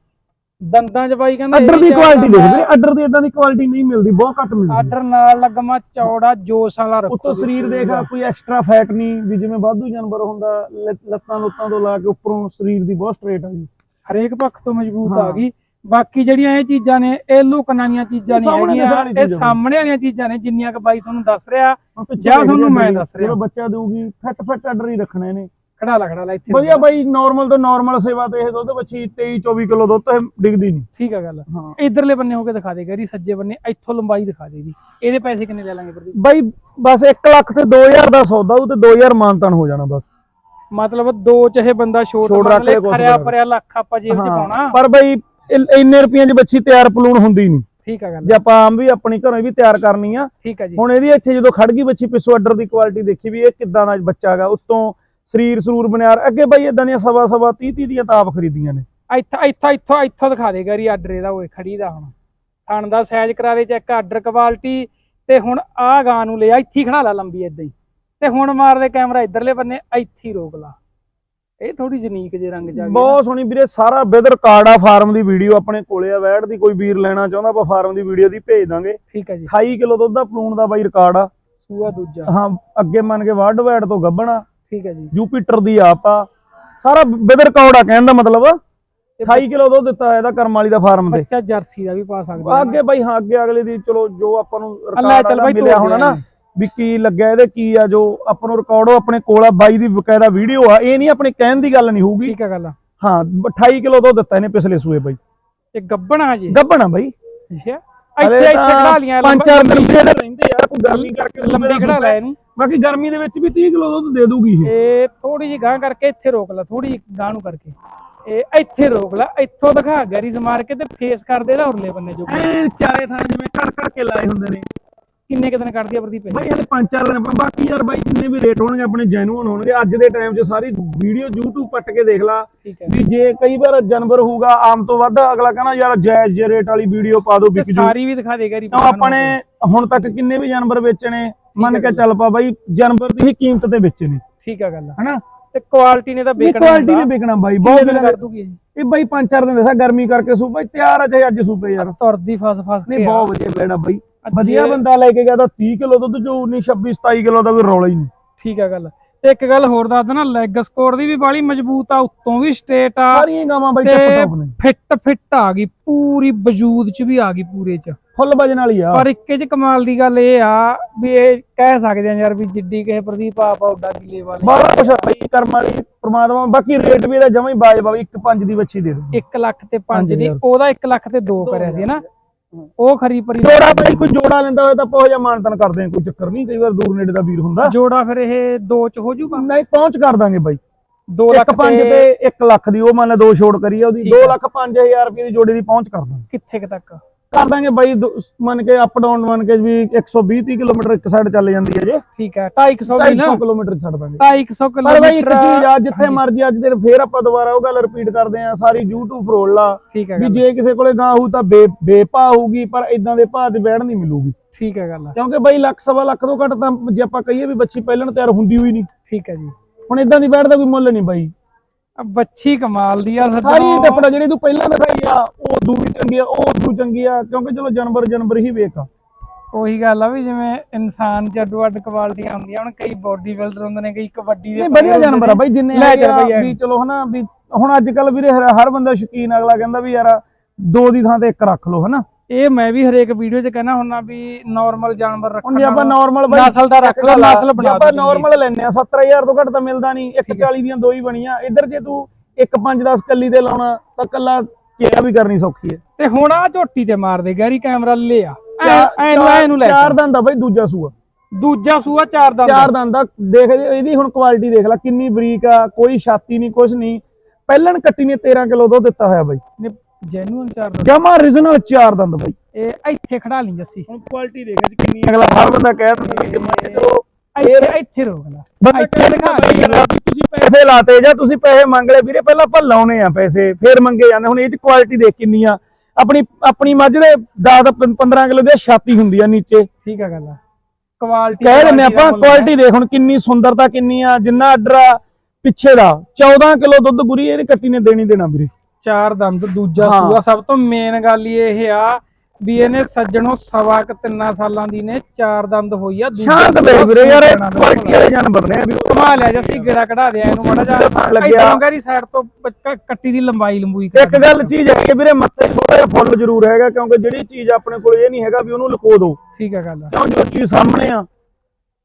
ਦੰਦਾਂ ਚ ਬਾਈ ਕਹਿੰਦਾ ਅੱਡਰ ਦੀ ਕੁਆਲਿਟੀ ਦੇਖ ਵੀਰੇ ਅੱਡਰ ਦੀ ਇਦਾਂ ਦੀ ਕੁਆਲਿਟੀ ਨਹੀਂ ਮਿਲਦੀ ਬਹੁਤ ਘੱਟ ਮਿਲਦੀ ਆਰਡਰ ਨਾਲ ਲੱਗਮਾ ਚੌੜਾ ਜੋਸ਼ ਵਾਲਾ ਰੱਖੋ ਉੱਤੋਂ ਸਰੀਰ ਦੇਖ ਕੋਈ ਐਕਸਟਰਾ ਫੈਟ ਨਹੀਂ ਵੀ ਜਿਵੇਂ ਵਾਧੂ ਜਾਨਵਰ ਹੁੰਦਾ ਲੱਤਾਂ ਲੁੱਤਾਂ ਤੋਂ ਲਾ ਕੇ ਉੱਪਰੋਂ ਸਰੀਰ ਦੀ ਬਹੁਤ ਸਟ੍ਰੇਟ ਆ ਜੀ। ਹਰੇਕ ਪੱਖ ਤੋਂ ਮਜ਼ਬੂਤ ਆ। ਗਈ। ਬਾਕੀ ਜਿਹੜੀਆਂ ਇਹ ਚੀਜ਼ਾਂ ਨੇ ਇਹ ਲੁਕਣ ਵਾਲੀਆਂ ਚੀਜ਼ਾਂ ਨਹੀਂ ਹੈਗੀਆਂ ਇਹ। ਸਾਹਮਣੇ ਵਾਲੀਆਂ ਚੀਜ਼ਾਂ ਨੇ ਜਿੰਨੀਆਂ ਕਿ ਬਾਈ ਤੁਹਾਨੂੰ ਦੱਸ ਰਿਹਾ। ਜਾਂ ਤੁਹਾਨੂੰ ਜੀ, ਮੈਂ ਦੱਸ ਰਿਹਾ। ਜਦੋਂ ਬੱਚਾ ਦੇਊਗੀ ਫਿੱਟ ਫਿੱਟ ਅੱਡਰ ਹੀ ਰੱਖਣੇ ਨੇ। ਖੜਾ ਲਾ ਖੜਾ ਲਾ ਇੱਥੇ ਵਧੀਆ ਬਾਈ ਨਾਰਮਲ ਤੋਂ ਨਾਰਮਲ ਸੇਵਾ ਤੇ ਇਹ ਦੁੱਧ ਬੱਚੀ 23 24 ਕਿਲੋ ਦੁੱਧ ਤੇ ਡਿੱਗਦੀ ਨਹੀਂ। ਠੀਕ ਆ ਗੱਲ। ਹਾਂ। ਇਧਰਲੇ ਬੰਨੇ ਹੋ ਕੇ ਦਿਖਾ ਦੇ ਗਰੀ ਸੱਜੇ ਬੰਨੇ ਇੱਥੋਂ ਲੰਬਾਈ ਦਿਖਾ ਦੇ ਦੀ ਇਹਦੇ ਪੈਸੇ ਕਿੰਨੇ ਲੈ ਲਾਂਗੇ ਪ੍ਰਦੀਪ? ਬਾਈ ਬਸ 1 ਲੱਖ ਤੇ 2000 ਦਾ ਸੌਦਾ ਉਹ ਤੇ 2000 ਮਾਨਤਨ ਹੋ ਜਾਣਾ ਬਸ। ਮਤਲਬ ਦੋ ਚਾਹੇ ਬੰਦਾ ਛੋਟ ਕੁਛ ਖਰਿਆ। ਪਰਿਆ ਲੱਖ ਆਪਾਂ ਜੇਬ ਚ ਪਾਉਣਾ। ਪਰ ਬਾਈ ਇੰਨੇ ਰੁਪਈਆਂ 'ਚ ਬੱਚੀ ਤਿਆਰ ਪਲੂਣ ਹੁੰਦੀ ਨਹੀਂ। ਠੀਕ ਆ ਗੱਲ ਜੇ ਆਪਾਂ ਆਮ ਵੀ ਆਪਣੀ ਘਰੋਂ ਵੀ ਤਿਆਰ ਕਰਨੀ ਆ ਠੀਕ ਆ ਜੀ। ਹੁਣ ਇਹਦੀ ਇੱਥੇ ਜਦੋਂ ਖੜ ਗਈ ਬੱਚੀ ਪਿੱਛੋਂ ਅੱਡਰ ਦੀ ਕੁਆਲਿਟੀ ਦੇਖੀ ਵੀ ਇਹ ਕਿੱਦਾਂ ਦਾ ਬੱਚਾ ਹੈਗਾ ਉੱਤੋਂ ਸਰੀਰ ਸਰੂਰ ਬਨਿਆਰ ਅੱਗੇ ਬਾਈ ਇਦਾਂ ਦੀਆਂ ਸਵਾ ਸਵਾ 30 30 ਦੀਆਂ ਤਾਪ ਖਰੀਦੀਆਂ ਨੇ। ਇੱਥਾ ਇੱਥਾ ਇੱਥੋਂ ਇੱਥੋਂ ਦਿਖਾ ਦੇ ਗਰੀ ਆਰਡਰ ਇਹਦਾ ਓਏ ਖੜੀ ਦਾ ਹੁਣ। ਥਣ ਦਾ ਸਾਈਜ਼ ਕਰਾ ਦੇ ਚੈੱਕ ਆਰਡਰ ਕੁਆਲਿਟੀ ਤੇ ਹੁਣ ਆਹ ਗਾਂ ਨੂੰ ਲਿਆ ਇੱਥੇ ਖੜਾ ਲਾ ਲੰਬੀ ਏਦਾਂ ਹੀ। ਤੇ ਹੁਣ ਮਾਰ ਦੇ ਕੈਮਰਾ ਇਧਰਲੇ ਬੰਨੇ ਇੱਥੇ ਰੋਕ ਲਾ। ਇਹ ਥੋੜੀ ਜਨੀਕ ਜੇ ਰੰਗ ਚ ਆ ਗਈ। ਬਹੁਤ ਸੋਹਣੀ ਵੀਰੇ ਸਾਰਾ ਵਿਦ ਰਿਕਾਰਡ ਆ ਫਾਰਮ ਦੀ ਵੀਡੀਓ ਆਪਣੇ ਕੋਲੇ ਆ ਵੈੜ ਦੀ ਕੋਈ ਵੀਰ ਲੈਣਾ ਚਾਹੁੰਦਾ ਆਪਾਂ ਫਾਰਮ ਦੀ ਵੀਡੀਓ ਦੀ ਭੇਜ ਦਾਂਗੇ। ਠੀਕ ਆ ਜੀ। 28 ਕਿਲੋ ਦੁੱਧ ਦਾ ਪਲੂਣ ਦਾ ਬਾਈ ਰਿਕਾਰਡ ਆ। ਸੂਆ ਦੂਜਾ। ਹਾਂ ਅੱਗੇ ਮੰਨ ਕੇ ਵਰਲਡ ਵਾਈਡ ਤੋਂ ਗੱਬਣਾ ਠੀਕ ਆ ਜੀ। ਜੂਪੀਟਰ ਦੀ ਆਪ ਆ। ਸਾਰਾ ਵਿਦ ਰਿਕਾਰਡ ਆ ਕਹਿਣ ਦਾ ਮਤਲਬ 28 ਕਿਲੋ ਦੁੱਧ ਦਿੱਤਾ ਇਹਦਾ ਕਰਮ ਵਾਲੀ ਦਾ ਫਾਰਮ ਤੇ। ਬੱਚਾ ਜਰਸੀ ਦਾ ਵੀ ਪਾ ਸਕਦਾ ਅੱਗੇ ਬਾਈ ਹਾਂ ਅੱਗੇ ਅਗਲੇ ਦੀ ਚਲੋ ਜੋ ਆਪਾਂ ਨੂੰ ਰਿਕਾਰਡ ਮਿਲਿਆ ਹੋਣਾ ਨਾ। ਵੀ ਕੀ ਲੱਗਿਆ ਇਹਦੇ ਕੀ ਆ ਜੋ ਆਪਾਂ ਨੂੰ ਰਿਕਾਰਡ ਆਪਣੇ ਕੋਲ ਆ ਬਾਈ ਦੀ ਬਕਾਇਦਾ ਵੀਡੀਓ ਆ ਇਹ ਨਹੀਂ ਆਪਣੇ ਕਹਿਣ ਦੀ ਗੱਲ ਨਹੀਂ ਹੋਊਗੀ। ਠੀਕ ਆ ਗੱਲ। ਹਾਂ 28 ਕਿਲੋ ਦੁੱਧ ਦਿੱਤਾ ਇਹਨੇ ਪਿਛਲੇ ਸੂਏ ਬਾਈ। ਇਹ ਗੱਬਣਾ ਜੀ। ਗੱਬਣ ਬਾਈ। ਅੱਛਾ ਇੱਥੇ ਇੱਥੇ ਖੜਾ ਲੀਆਂ ਪੰਜ ਚਾਰ ਦਿਨ ਜਿਹੜੇ ਰਹਿੰਦੇ ਆ ਕੋਈ ਗਰਮੀ ਕਰਕੇ ਲੰਬੀ ਖੜਾ ਲੈ ਇਹਨੂੰ ਬਾਕੀ ਗਰਮੀ ਦੇ ਵਿੱਚ ਵੀ 30 ਕਿਲੋ ਦੁੱਧ ਦੇ ਦੂਗੀ ਇਹ। ਇਹ ਥੋੜੀ ਜਿਹੀ ਗਾਂ ਕਰਕੇ ਇੱਥੇ ਰੋਕ ਲਾ ਥੋੜੀ ਜਿਹੀ ਗਾਂ ਨੂੰ ਕਰਕੇ। ਇਹ ਇੱਥੇ ਰੋਕ ਲਾ ਇੱਥੋਂ ਦਿਖਾ ਗੈਰੀਜ਼ ਮਾਰ ਕੇ ਤੇ ਫੇਸ ਕਰ ਦੇ ਦਾ ਉਰਲੇ ਬੰਨੇ ਜੋ ਚਾਰੇ ਥਾਂ ਜਿਵੇਂ ਕੜ ਕੜ ਕੇ ਲਾਏ ਹੁੰਦੇ ਨੇ। ਕਿੰਨੇ ਕੁ ਦਿਨ ਕੱਢਦੀ ਆ ਪ੍ਰਦੀਪ ਇਹ? ਬਾਈ ਇਹਦੇ ਪੰਜ ਚਾਰ ਦਿਨ ਬਾਕੀ ਯਾਰ ਬਾਈ ਜਿੰਨੇ ਵੀ ਰੇਟ ਹੋਣਗੇ ਆਪਣੇ ਜੈਨੂਅਨ ਹੋਣਗੇ। ਅੱਜ ਦੇ ਟਾਈਮ 'ਚ ਸਾਰੀ ਵੀਡੀਓ YouTube ਪੱਟ ਕੇ ਦੇਖ ਲਾ ਠੀਕ ਹੈ। ਵੀ ਜੇ ਕਈ ਵਾਰ ਜਾਨਵਰ ਹੋਊਗਾ ਆਮ ਤੋਂ ਵੱਧ ਅਗਲਾ ਕਹਿੰਦਾ ਯਾਰ ਜਾਇਜ਼ ਜੇ ਰੇਟ ਵਾਲੀ ਵੀਡੀਓ ਪਾ ਦਿਓ ਤੇ ਵਿਕ ਜੂ ਸਾਰੀ ਵੀ ਦਿਖਾ ਦੇ ਗੈਰੀ ਤਾਂ ਆਪਾਂ ਨੇ ਹੁਣ ਤੱਕ ਕਿੰਨੇ ਵੀ ਜਾਨਵਰ ਵੇਚਣੇ ਮੰਨ ਕੇ ਚੱਲ ਪਾ ਬਾਈ ਜਾਨਵਰ ਦੀ ਹੀ ਕੀਮਤ ਤੇ ਵੇਚਣੇ। ਠੀਕ ਆ ਗੱਲ ਹਨਾ? ਤੇ ਕੁਆਲਿਟੀ ਨੇ ਤਾਂ ਵੀ ਕੁਆਲਿਟੀ ਨੇ ਵਿਕਣਾ ਬਾਈ ਬਹੁਤ ਦਿਨ ਦਿਨ ਕਰ ਦੂਗੀ ਇਹ? ਇਹ ਬਾਈ ਪੰਜ ਚਾਰ ਦਿਨ ਦੱਸਿਆ ਗਰਮੀ ਕਰਕੇ ਸੂ ਬਾਈ ਤਿਆਰ ਆ ਚਾਹੇ ਅੱਜ ਸੂਪੇ ਯਾਰ। ਤੁਰਦੀ ਫਸ ਫਸ ਕੇ ਨਹੀਂ। ਬਹੁਤ ਵਧੀਆ ਬੈੜਾ ਬਾਈ। ਅੱਜ ਵਧੀਆ ਬੰਦਾ ਲੈ ਕੇ ਗਿਆ ਤਾਂ 30 ਕਿਲੋ ਦੁੱਧ ਜੋ 19 26 27 ਕਿਲੋ ਦਾ ਕੋਈ ਰੌਲਾ ਹੀ ਨਹੀਂ। ਠੀਕ ਆ ਗੱਲ। ਤੇ ਇੱਕ ਗੱਲ ਹੋਰ ਦੱਸ ਦੇਣਾ ਲੈਗ ਸਕੋਰ ਦੀ ਵੀ ਬਾਲੀ ਮਜ਼ਬੂਤ ਆ ਉੱਤੋਂ ਵੀ ਸਟੇਟ ਆ ਸਾਰੀਆਂ ਗਾਵਾਂ ਬਾਈ ਟੱਪ ਟੱਪ ਨੇ। ਫਿੱਟ ਫਿੱਟ ਆ ਗਈ ਪੂਰੀ ਵਜੂਦ ਚ ਵੀ ਆ ਗਈ ਪੂਰੇ ਚ। ਫੁੱਲ ਵਜਨ ਵਾਲੀ ਆ। ਪਰ ਇੱਕੇ ਚ ਕਮਾਲ ਦੀ ਗੱਲ ਇਹ ਆ ਵੀ ਇਹ ਕਹਿ ਸਕਦੇ ਆ ਯਾਰ ਵੀ ਜਿੱਡੀ ਕਿਸੇ ਪ੍ਰਦੀਪ ਆਪ ਆ ਉੱਡਾ ਕਿਲੇ ਵਾਲੇ। ਬੜਾ ਕੁਛ ਬਾਈ ਕਰਮ ਵਾਲੀ ਪ੍ਰਮਾਤਮਾ ਬਾਕੀ ਰੇਟ ਵੀ ਇਹਦਾ ਜਮਾਂ ਹੀ ਬਾਜ ਬਾਈ 1.5 ਦੀ ਬੱਚੀ ਦੇ ਦੋ 1 ਲੱਖ ਤੇ 5 ਪੰਜ ਦੀ। ਉਹਦਾ 1 ਲੱਖ ਤੇ 2 ਕਰਿਆ ਸੀ ਨਾ? ਉਹ ਖਰੀ ਪਰੀ ਜੋੜਾ ਬਾਈ ਕੋਈ ਜੋੜਾ ਲੈਂਦਾ ਹੋਇਆ ਤਾਂ ਆਪਾਂ ਉਹ ਜਿਹਾ ਮਾਨਤਨ ਕਰਦੇ ਆ ਕੋਈ ਚੱਕਰ ਨਹੀਂ ਕਈ ਵਾਰ ਦੂਰ ਨੇੜੇ ਦਾ ਵੀਰ ਹੁੰਦਾ। ਜੋੜਾ ਫਿਰ ਇਹ 2 ਚ ਹੋ ਜਾਊਗਾ ਨਹੀਂ ਪਹੁੰਚ ਕਰ ਦਾਂਗੇ ਬਾਈ। 2 1 ਲੱਖ 5 ਤੇ ਤੇ 1 ਲੱਖ ਦੀ ਉਹ ਮੰਨ ਲੈ ਦੋ ਛੋੜ ਕਰੀ ਆ ਉਹਦੀ ਠੀਕ 2 ਆ। ਲੱਖ 5000 ਰੁਪਏ ਦੀ ਜੋੜੇ ਦੀ ਪਹੁੰਚ ਕਰ ਦਾਂਗੇ। ਕਿੱਥੇ ਕੁ ਤੱਕ? ਕਰ ਦਾਂਗੇ ਬਾਈ ਮੰਨ ਕੇ ਅਪ ਡਾਊਨ ਮੰਨ ਕੇ ਵੀ 120 30 ਕਿਲੋਮੀਟਰ ਇੱਕ ਸਾਈਡ ਚੱਲ ਜਾਂਦੀ ਹੈ ਜੇ। ਠੀਕ ਹੈ 250 ਵੀ ਨਾ। 250 ਕਿਲੋਮੀਟਰ ਛੱਡ ਦਾਂਗੇ। 250 ਪਰ ਬਾਈ ਇੱਕ ਕਿਲੋਮੀਟਰ ਚੀਜ਼ ਆ ਜਿੱਥੇ ਮਰਜ਼ੀ ਅੱਜ ਦੇ ਫੇਰ ਆਪਾਂ ਦੁਬਾਰਾ ਉਹ ਗੱਲ ਰਿਪੀਟ ਕਰਦੇ ਆ ਸਾਰੀ YouTube ਫਰੋਲ ਲਾ ਵੀ ਜੇ ਕਿਸੇ ਕੋਲੇ ਗਾਂ ਹੋਊ ਤਾਂ ਬੇ ਬੇਪਾ ਹੋਊਗੀ ਪਰ ਇਦਾਂ ਦੇ ਭਾਅ ਦੀ ਵੈੜ ਨਹੀਂ ਮਿਲੂਗੀ। ਠੀਕ ਹੈ ਗੱਲ ਕਿਉਂਕਿ ਬਾਈ ਲੱਖ ਸਵਾ ਲੱਖ ਤੋਂ ਘੱਟ ਤਾਂ ਜੇ ਆਪਾਂ ਕਹੀਏ ਵੀ ਬੱਚੀ ਪਹਿਲਣ ਤਿਆਰ ਹੁੰਦੀ ਹੋਈ ਨਹੀਂ। ਠੀਕ ਹੈ ਜੀ। ਹੁਣ ਇਦਾਂ ਦੀ ਵੈੜ ਦਾ ਕੋਈ ਮੁੱਲ ਨਹੀਂ ਬਾਈ। ਬੱਚੀ ਕਮਾਲ ਦੀ ਆ ਸਾਰੀ ਸੱਜਣੋ ਟੱਪੜਾ ਜਿਹੜੀ ਤੂੰ ਪਹਿਲਾਂ ਦਿਖਾਈ ਆ ਉਹ ਦੂਰੀ ਚੰਗੀ ਆ ਉਹ ਦੂ ਚੰਗੀ ਆ ਕਿਉਂਕਿ ਚਲੋ ਜਾਨਵਰ ਜਾਨਵਰ ਹੀ ਵੇਖ। ਆ ਉਹੀ ਗੱਲ ਆ ਵੀ ਜਿਵੇਂ ਇਨਸਾਨ ਚ ਅੱਡੋ ਅੱਡ ਕੁਆਲਿਟੀਆਂ ਹੁੰਦੀਆਂ ਹੁਣ ਕਈ ਬੋਡੀ ਬਿਲਡਰ ਹੁੰਦੇ ਨੇ ਕਈ ਕਬੱਡੀ ਦੇ ਵਧੀਆ ਜਾਨਵਰ ਆ। ਬਾਈ ਜਿੰਨੇ ਲੈ ਚੱਲ ਆ ਬਾਈ ਵੀ ਚਲੋ ਹਨਾ ਵੀ ਹੁਣ ਅੱਜ ਕੱਲ ਵੀਰੇ ਹਰ ਬੰਦਾ ਸ਼ੌਕੀਨ ਅਗਲਾ ਕਹਿੰਦਾ ਵੀ ਯਾਰ ਦੋ ਦੀ ਥਾਂ ਤੇ ਇੱਕ ਰੱਖ ਲਓ ਹਨਾ। ਇਹ ਮੈਂ ਵੀ ਹਰੇਕ ਵੀਡੀਓ 'ਚ ਕਹਿਣਾ ਹੁੰਨਾ ਵੀ ਨਾਰਮਲ ਜਾਨਵਰ ਰੱਖਣ ਹੁਣ ਜੇ ਆਪਾਂ ਨਾਰਮਲ ਬਾਈ ਨਸਲ ਦਾ ਰੱਖ ਜੇ ਨਸਲ ਬਣਾ ਆਪਾਂ ਨਾਰਮਲ ਲੈਨੇ ਆ 70000 ਤੋਂ ਘੱਟ ਤਾਂ ਮਿਲਦਾ ਨਹੀਂ 140 ਦੀਆਂ ਦੋ ਹੀ ਬਣੀਆਂ। ਇੱਧਰ ਜੇ ਤੂੰ 1 5 10 ਕੱਲੀ ਤੇ ਲਾਉਣਾ ਤਾਂ ਕੱਲਾ ਕਿਹਾ ਵੀ ਕਰਨੀ ਸੌਖੀ ਹੈ। ਤੇ ਹੁਣ ਆ ਝੋਟੀ ਤੇ ਮਾਰ ਦੇ ਗੈਰੀ ਕੈਮਰਾ ਲੈ ਆ। ਐ ਚਾਰ- ਐ ਨੂੰ ਐ ਨੂੰ ਲੈ ਚਾਰ। ਦੰਦ ਆ ਬਾਈ ਦੂਜਾ ਸੂਆ। ਦੂਜਾ ਸੂਆ ਚਾਰ ਦਾ ਚਾਰ ਦੰਦ ਆ। ਦੇਖ ਇਹਦੀ ਹੁਣ ਕੁਆਲਿਟੀ ਦੇਖ ਲੈ ਕਿੰਨੀ ਬਰੀਕ ਆ ਕੋਈ ਛਾਤੀ ਨਹੀਂ ਕੁਝ ਨਹੀਂ। ਪਹਿਲਣ ਕੱਟੀ ਨੇ 13 ਕਿਲੋ ਦੁੱਧ ਦਿੱਤਾ ਹੋਇਆ ਬਾਈ। ਜੈਨੂਨ ਚਾਰ ਜਮਾ ਦੰਦ ਬਾਈ। ਇਹ ਇੱਥੇ ਖੜਾ ਲਈ ਜੱਸੀ। ਹੁਣ ਕੁਆਲਿਟੀ ਦੇਖ ਅੱਜ ਕਿੰਨੀ ਅਗਲਾ ਹਰ ਬੰਦਾ ਕਹਿ ਦਿੰਦਾ ਵੀ ਜਮਾ ਚਲੋ। ਇੱਥੇ ਇੱਥੇ ਰੋਕ ਲੈ। ਬੰਦਾ ਇੱਥੇ ਦਿਖਾ ਬਾਈ ਦੇ। ਯਾਰ ਵੀ ਤੁਸੀਂ ਪੈਸੇ ਲਾਤੇ ਜਾਂ ਤੁਸੀਂ ਪੈਸੇ ਮੰਗ ਲਏ ਵੀਰੇ ਪਹਿਲਾਂ ਆਪਾਂ ਲਾਉਣੇ ਆ ਪੈਸੇ ਫੇਰ ਮੰਗੇ ਜਾਂਦੇ। ਹੁਣ ਇਹ ਚ ਕੁਆਲਿਟੀ ਦੇਖ ਕਿੰਨੀ ਆ। ਆਪਣੀ ਆਪਣੀ ਮੱਝ ਦੇ 10 15 ਕਿਲੋ ਦੀ ਛਾਤੀ ਹੁੰਦੀ ਆ ਨੀਚੇ। ਠੀਕ ਆ ਗੱਲ ਕੁਆਲਿਟੀ ਕਹਿ ਦਿੰਦੇ ਆਪਾਂ ਕੁਆਲਿਟੀ ਦੇਖ ਹੁਣ ਕਿੰਨੀ ਸੁੰਦਰਤਾ ਕਿੰਨੀ ਆ ਜਿੰਨਾ ਆ ਪਿੱਛੇ ਦਾ। 14 ਕਿਲੋ ਦੁੱਧ ਗੁਰੀ ਇਹਨੇ ਕੱਟੀ ਨੇ ਦੇਣੀ ਦੇਣਾ ਵੀਰੇ। ਚਾਰ ਦੰਦ ਦੂਜਾ ਹਾਂ। ਸੂਆ। ਸਭ ਤੋਂ ਮੇਨ ਗੱਲ ਹੀ ਇਹ ਆ ਵੀ ਇਹਨੇ ਸੱਜਣੋਂ ਸਵਾ ਕ ਤਿੰਨਾਂ ਸਾਲਾਂ ਦੀ ਨੇ ਚਾਰ ਦੰਦ ਹੋਈ ਆ ਸ਼ਾਂਤ ਦੇ ਵੀਰੇ ਯਾਰ ਇਹ ਕੁਆਲਿਟੀ ਵਾਲੇ ਜਾਨਵਰ ਨੇ ਵੀ ਉਹ ਕਮਾ ਲਿਆ ਜੱਸੀ ਗੇੜਾ ਕਢਾ ਦਿਆ ਇਹਨੂੰ ਮਾੜਾ ਲੱਗਿਆ। ਜਿਹਾ ਇੱਥੋਂ ਗੈਰੀ ਸਾਈਡ ਤੋਂ ਪ- ਕ- ਕੱਟੀ ਦੀ ਲੰਬਾਈ ਲੰਬੂਈ ਕਰ ਇੱਕ ਗੱਲ ਚੀਜ਼ ਹੈ ਕਿ ਵੀਰੇ ਮੱਥੇ ਥੋੜਾ ਜਿਹਾ ਫੁੱਲ ਜ਼ਰੂਰ ਹੈਗਾ ਕਿਉਂਕਿ ਜਿਹੜੀ ਚੀਜ਼ ਆਪਣੇ ਕੋਲ ਇਹ ਨਹੀਂ ਹੈਗਾ ਵੀ ਉਹਨੂੰ ਲੁਕੋ ਦਿਓ। ਠੀਕ ਆ ਗੱਲ ਕਿਉਂ ਜੋ ਚੀਜ਼ ਸਾਹਮਣੇ ਆ।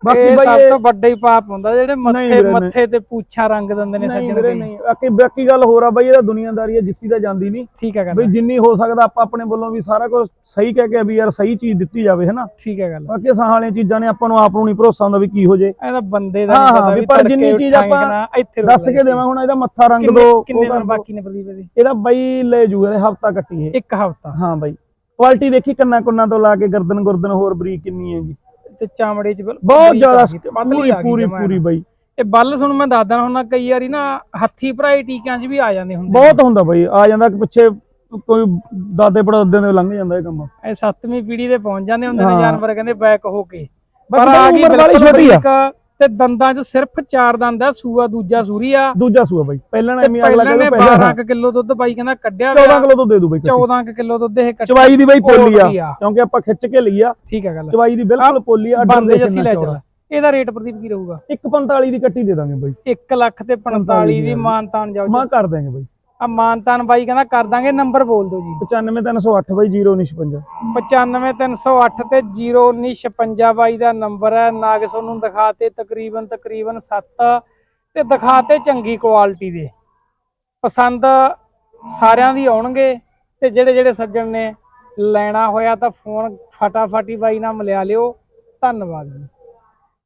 ਬਾਕੀ ਇਹ ਬਾਈ ਸਭ ਇਹ- ਤੋਂ ਵੱਡਾ ਹੀ ਪਾਪ ਹੁੰਦਾ ਜਿਹੜੇ ਮੱਥੇ ਵੀਰੇ, ਨਹੀਂ। ਮੱਥੇ ਤੇ ਪੂਛਾਂ ਰੰਗ ਦਿੰਦੇ ਨੇ ਨਹੀਂ ਸੱਜਣ ਕਈ। ਨਹੀਂ। ਬਾਕੀ ਬਾਕੀ ਗੱਲ ਹੋਰ ਆ ਬਾਈ ਇਹਦਾ ਦੁਨੀਆਦਾਰੀ ਹੈ ਜਿੱਤੀ ਤਾਂ ਜਾਂਦੀ ਨਹੀਂ। ਠੀਕ ਗੱਲ ਬਈ ਜਿੰਨੀ ਹੋ ਸਕਦਾ ਆਪਾਂ ਆਪਣੇ ਵੱਲੋਂ ਵੀ ਸਾਰਾ ਕੁਝ ਸਹੀ ਕਹਿ ਕੇ ਵੀ ਯਾਰ ਸਹੀ ਚੀਜ਼ ਦਿੱਤੀ ਜਾਵੇ ਹੈਨਾ? ਠੀਕ ਆ ਗੱਲ ਬਾਕੀ ਸਾਹ ਵਾਲੀਆਂ ਚੀਜ਼ਾਂ ਨੇ ਆਪਾਂ ਨੂੰ ਆਪ ਨੂੰ ਨਹੀਂ ਭਰੋਸਾ ਹੁੰਦਾ ਵੀ ਕੀ ਹੋ ਜੇ। ਇਹਦਾ ਬੰਦੇ ਦਾ ਹਾਂ, ਨਹੀਂ ਹਾਂ, ਪਤਾ ਵੀ ਵੀ ਪਰ ਤੜਕੇ ਜਿੰਨੀ ਚੀਜ਼ ਉੱਠਾਂਗੇ ਆਪਾਂ ਨਾ, ਇੱਥੇ ਦੱਸ ਕੇ ਦੇਵਾਂ ਹੁਣ ਇਹਦਾ ਮੱਥਾ ਰੰਗ ਕਿੰਨੇ ਦੋ ਕਿੰਨੇ ਦਿਨ। ਬਾਕੀ ਨੇ ਪ੍ਰਦੀਪ ਦੇ ਇਹਦਾ ਬਾਈ ਲੈ ਜੂਗਾ ਇਹ ਹਫਤਾ ਕੱਟੀ ਇਹ ਇੱਕ ਹਫਤਾ। ਹਾਂ ਬਾਈ। ਕੁਆਲਿਟੀ ਦੇਖੀ ਕੰਨਾ ਕੁੰਨਾ ਤੋਂ ਲਾ ਕੇ ਗਰਦਨ ਗੁਰਦਨ ਹੋਰ ਬਰੀਕ ਕਿੰਨੀ ਹੈਗੀ। ਤੇ ਚਾਮੜੇ ਚ ਬਹੁਤ ਜ਼ਿਆਦਾ ਪਤਲੀ ਪੂਰੀ ਆ ਗਈ ਪੂਰੀ ਬਾਈ। ਇਹ ਬੱਲ ਸੁਣ ਮੈਂ ਦੱਸਦਾ ਹੁੰਦਾ ਕਈ ਵਾਰੀ ਨਾ ਹੱਥੀ ਭਰਾਈ ਟੀਕਿਆਂ 'ਚ ਵੀ ਆ ਜਾਂਦੇ ਹੁੰਦੇ ਬਹੁਤ ਹੁੰਦਾ ਬਾਈ ਆ ਜਾਂਦਾ ਕਿ ਪਿੱਛੇ ਕੋਈ ਦਾਦੇ ਪੜਦਾਦੇ ਦੇ ਲੰਘ ਜਾਂਦਾ ਇਹ ਕੰਮ। ਇਹ ਸੱਤਵੀਂ ਪੀੜ੍ਹੀ ਦੇ ਪਹੁੰਚ ਜਾਂਦੇ ਹੁੰਦੇ ਨੇ। ਜਾਨਵਰ ਕਹਿੰਦੇ ਬੈਕ ਹੋ ਕੇ। ਪਰ ਆ ਗਈ ਬਿਲਕੁਲ ਛੋਟੀ ਆ। ਤੇ ਦੰਦਾਂ 'ਚ ਸਿਰਫ ਚਾਰ ਦੰਦ ਆ ਸੂਆ ਦੂਜਾ ਸੂਰੀ ਆ ਦੂਜਾ ਸੂਆ ਬਾਈ। ਪਹਿਲਾਂ ਨਾ ਐਵੇਂ ਅਗਲਾ ਪਹਿਲਾਂ ਕਹਿੰਦਾ 12 ਕੁ ਕਿਲੋ ਦੁੱਧ ਬਾਈ ਕਹਿੰਦਾ ਕੱਢਿਆ 14 ਹੋਇਆ। ਕਿਲੋ ਤੋਂ ਦੇ ਦੂ ਬਾਈ ਕੱਟੀ। 14 ਕੁ ਕਿਲੋ ਦੁੱਧ ਇਹ ਕੱਢ ਚਵਾਈ ਦੀ ਬਾਈ ਪੋਲੀ ਆ। ਆ। ਕਿਉਂਕਿ ਆਪਾਂ ਖਿੱਚ ਕੇ ਲਈ ਆ। ਠੀਕ ਹੈ ਗੱਲ। ਚਵਾਈ ਦੀ ਬਿਲਕੁਲ ਪੋਲੀ ਆ ਬੰਦੇ ਜੱਸੀ ਲੈ ਚੱਲ ਇਹਦਾ ਰੇਟ ਪ੍ਰਦੀਪ ਕੀ ਰਹੂਗਾ? 145 ਦੀ ਕੱਟੀ ਦੇ ਦਾਂਗੇ ਬਾਈ। 1 ਲੱਖ ਤੇ 45 ਦੀ ਮਾਨਤਾਨ ਜਾਓ ਮਾਂ ਕਰ ਦਾਂਗੇ ਬਾਈ। ਆ ਮਾਨਤਾਨ ਬਾਈ ਕਹਿੰਦਾ ਕਰ ਦਾਂਗੇ ਨੰਬਰ ਬੋਲ ਦਿਓ ਜੀ। 95308 ਬਾਈ 0956 95308 ਤੇ 0956 ਬਾਈ ਦਾ ਨੰਬਰ ਹੈ। ਨਾਗ ਤੁਹਾਨੂੰ ਦਿਖਾਤੇ ਤਕਰੀਬਨ ਤਕਰੀਬਨ 7 ਤੇ ਦਿਖਾਤੇ ਚੰਗੀ ਕੁਆਲਿਟੀ ਦੇ। ਪਸੰਦ ਸਾਰਿਆਂ ਦੀ ਆਉਣਗੇ ਤੇ ਜਿਹੜੇ ਜਿਹੜੇ ਸੱਜਣ ਨੇ ਲੈਣਾ ਹੋਇਆ ਤਾਂ ਫੋਨ ਫਟਾਫਟ ਬਾਈ ਨਾਲ ਮਿਲਿਆ ਲਿਓ। ਧੰਨਵਾਦ ਜੀ।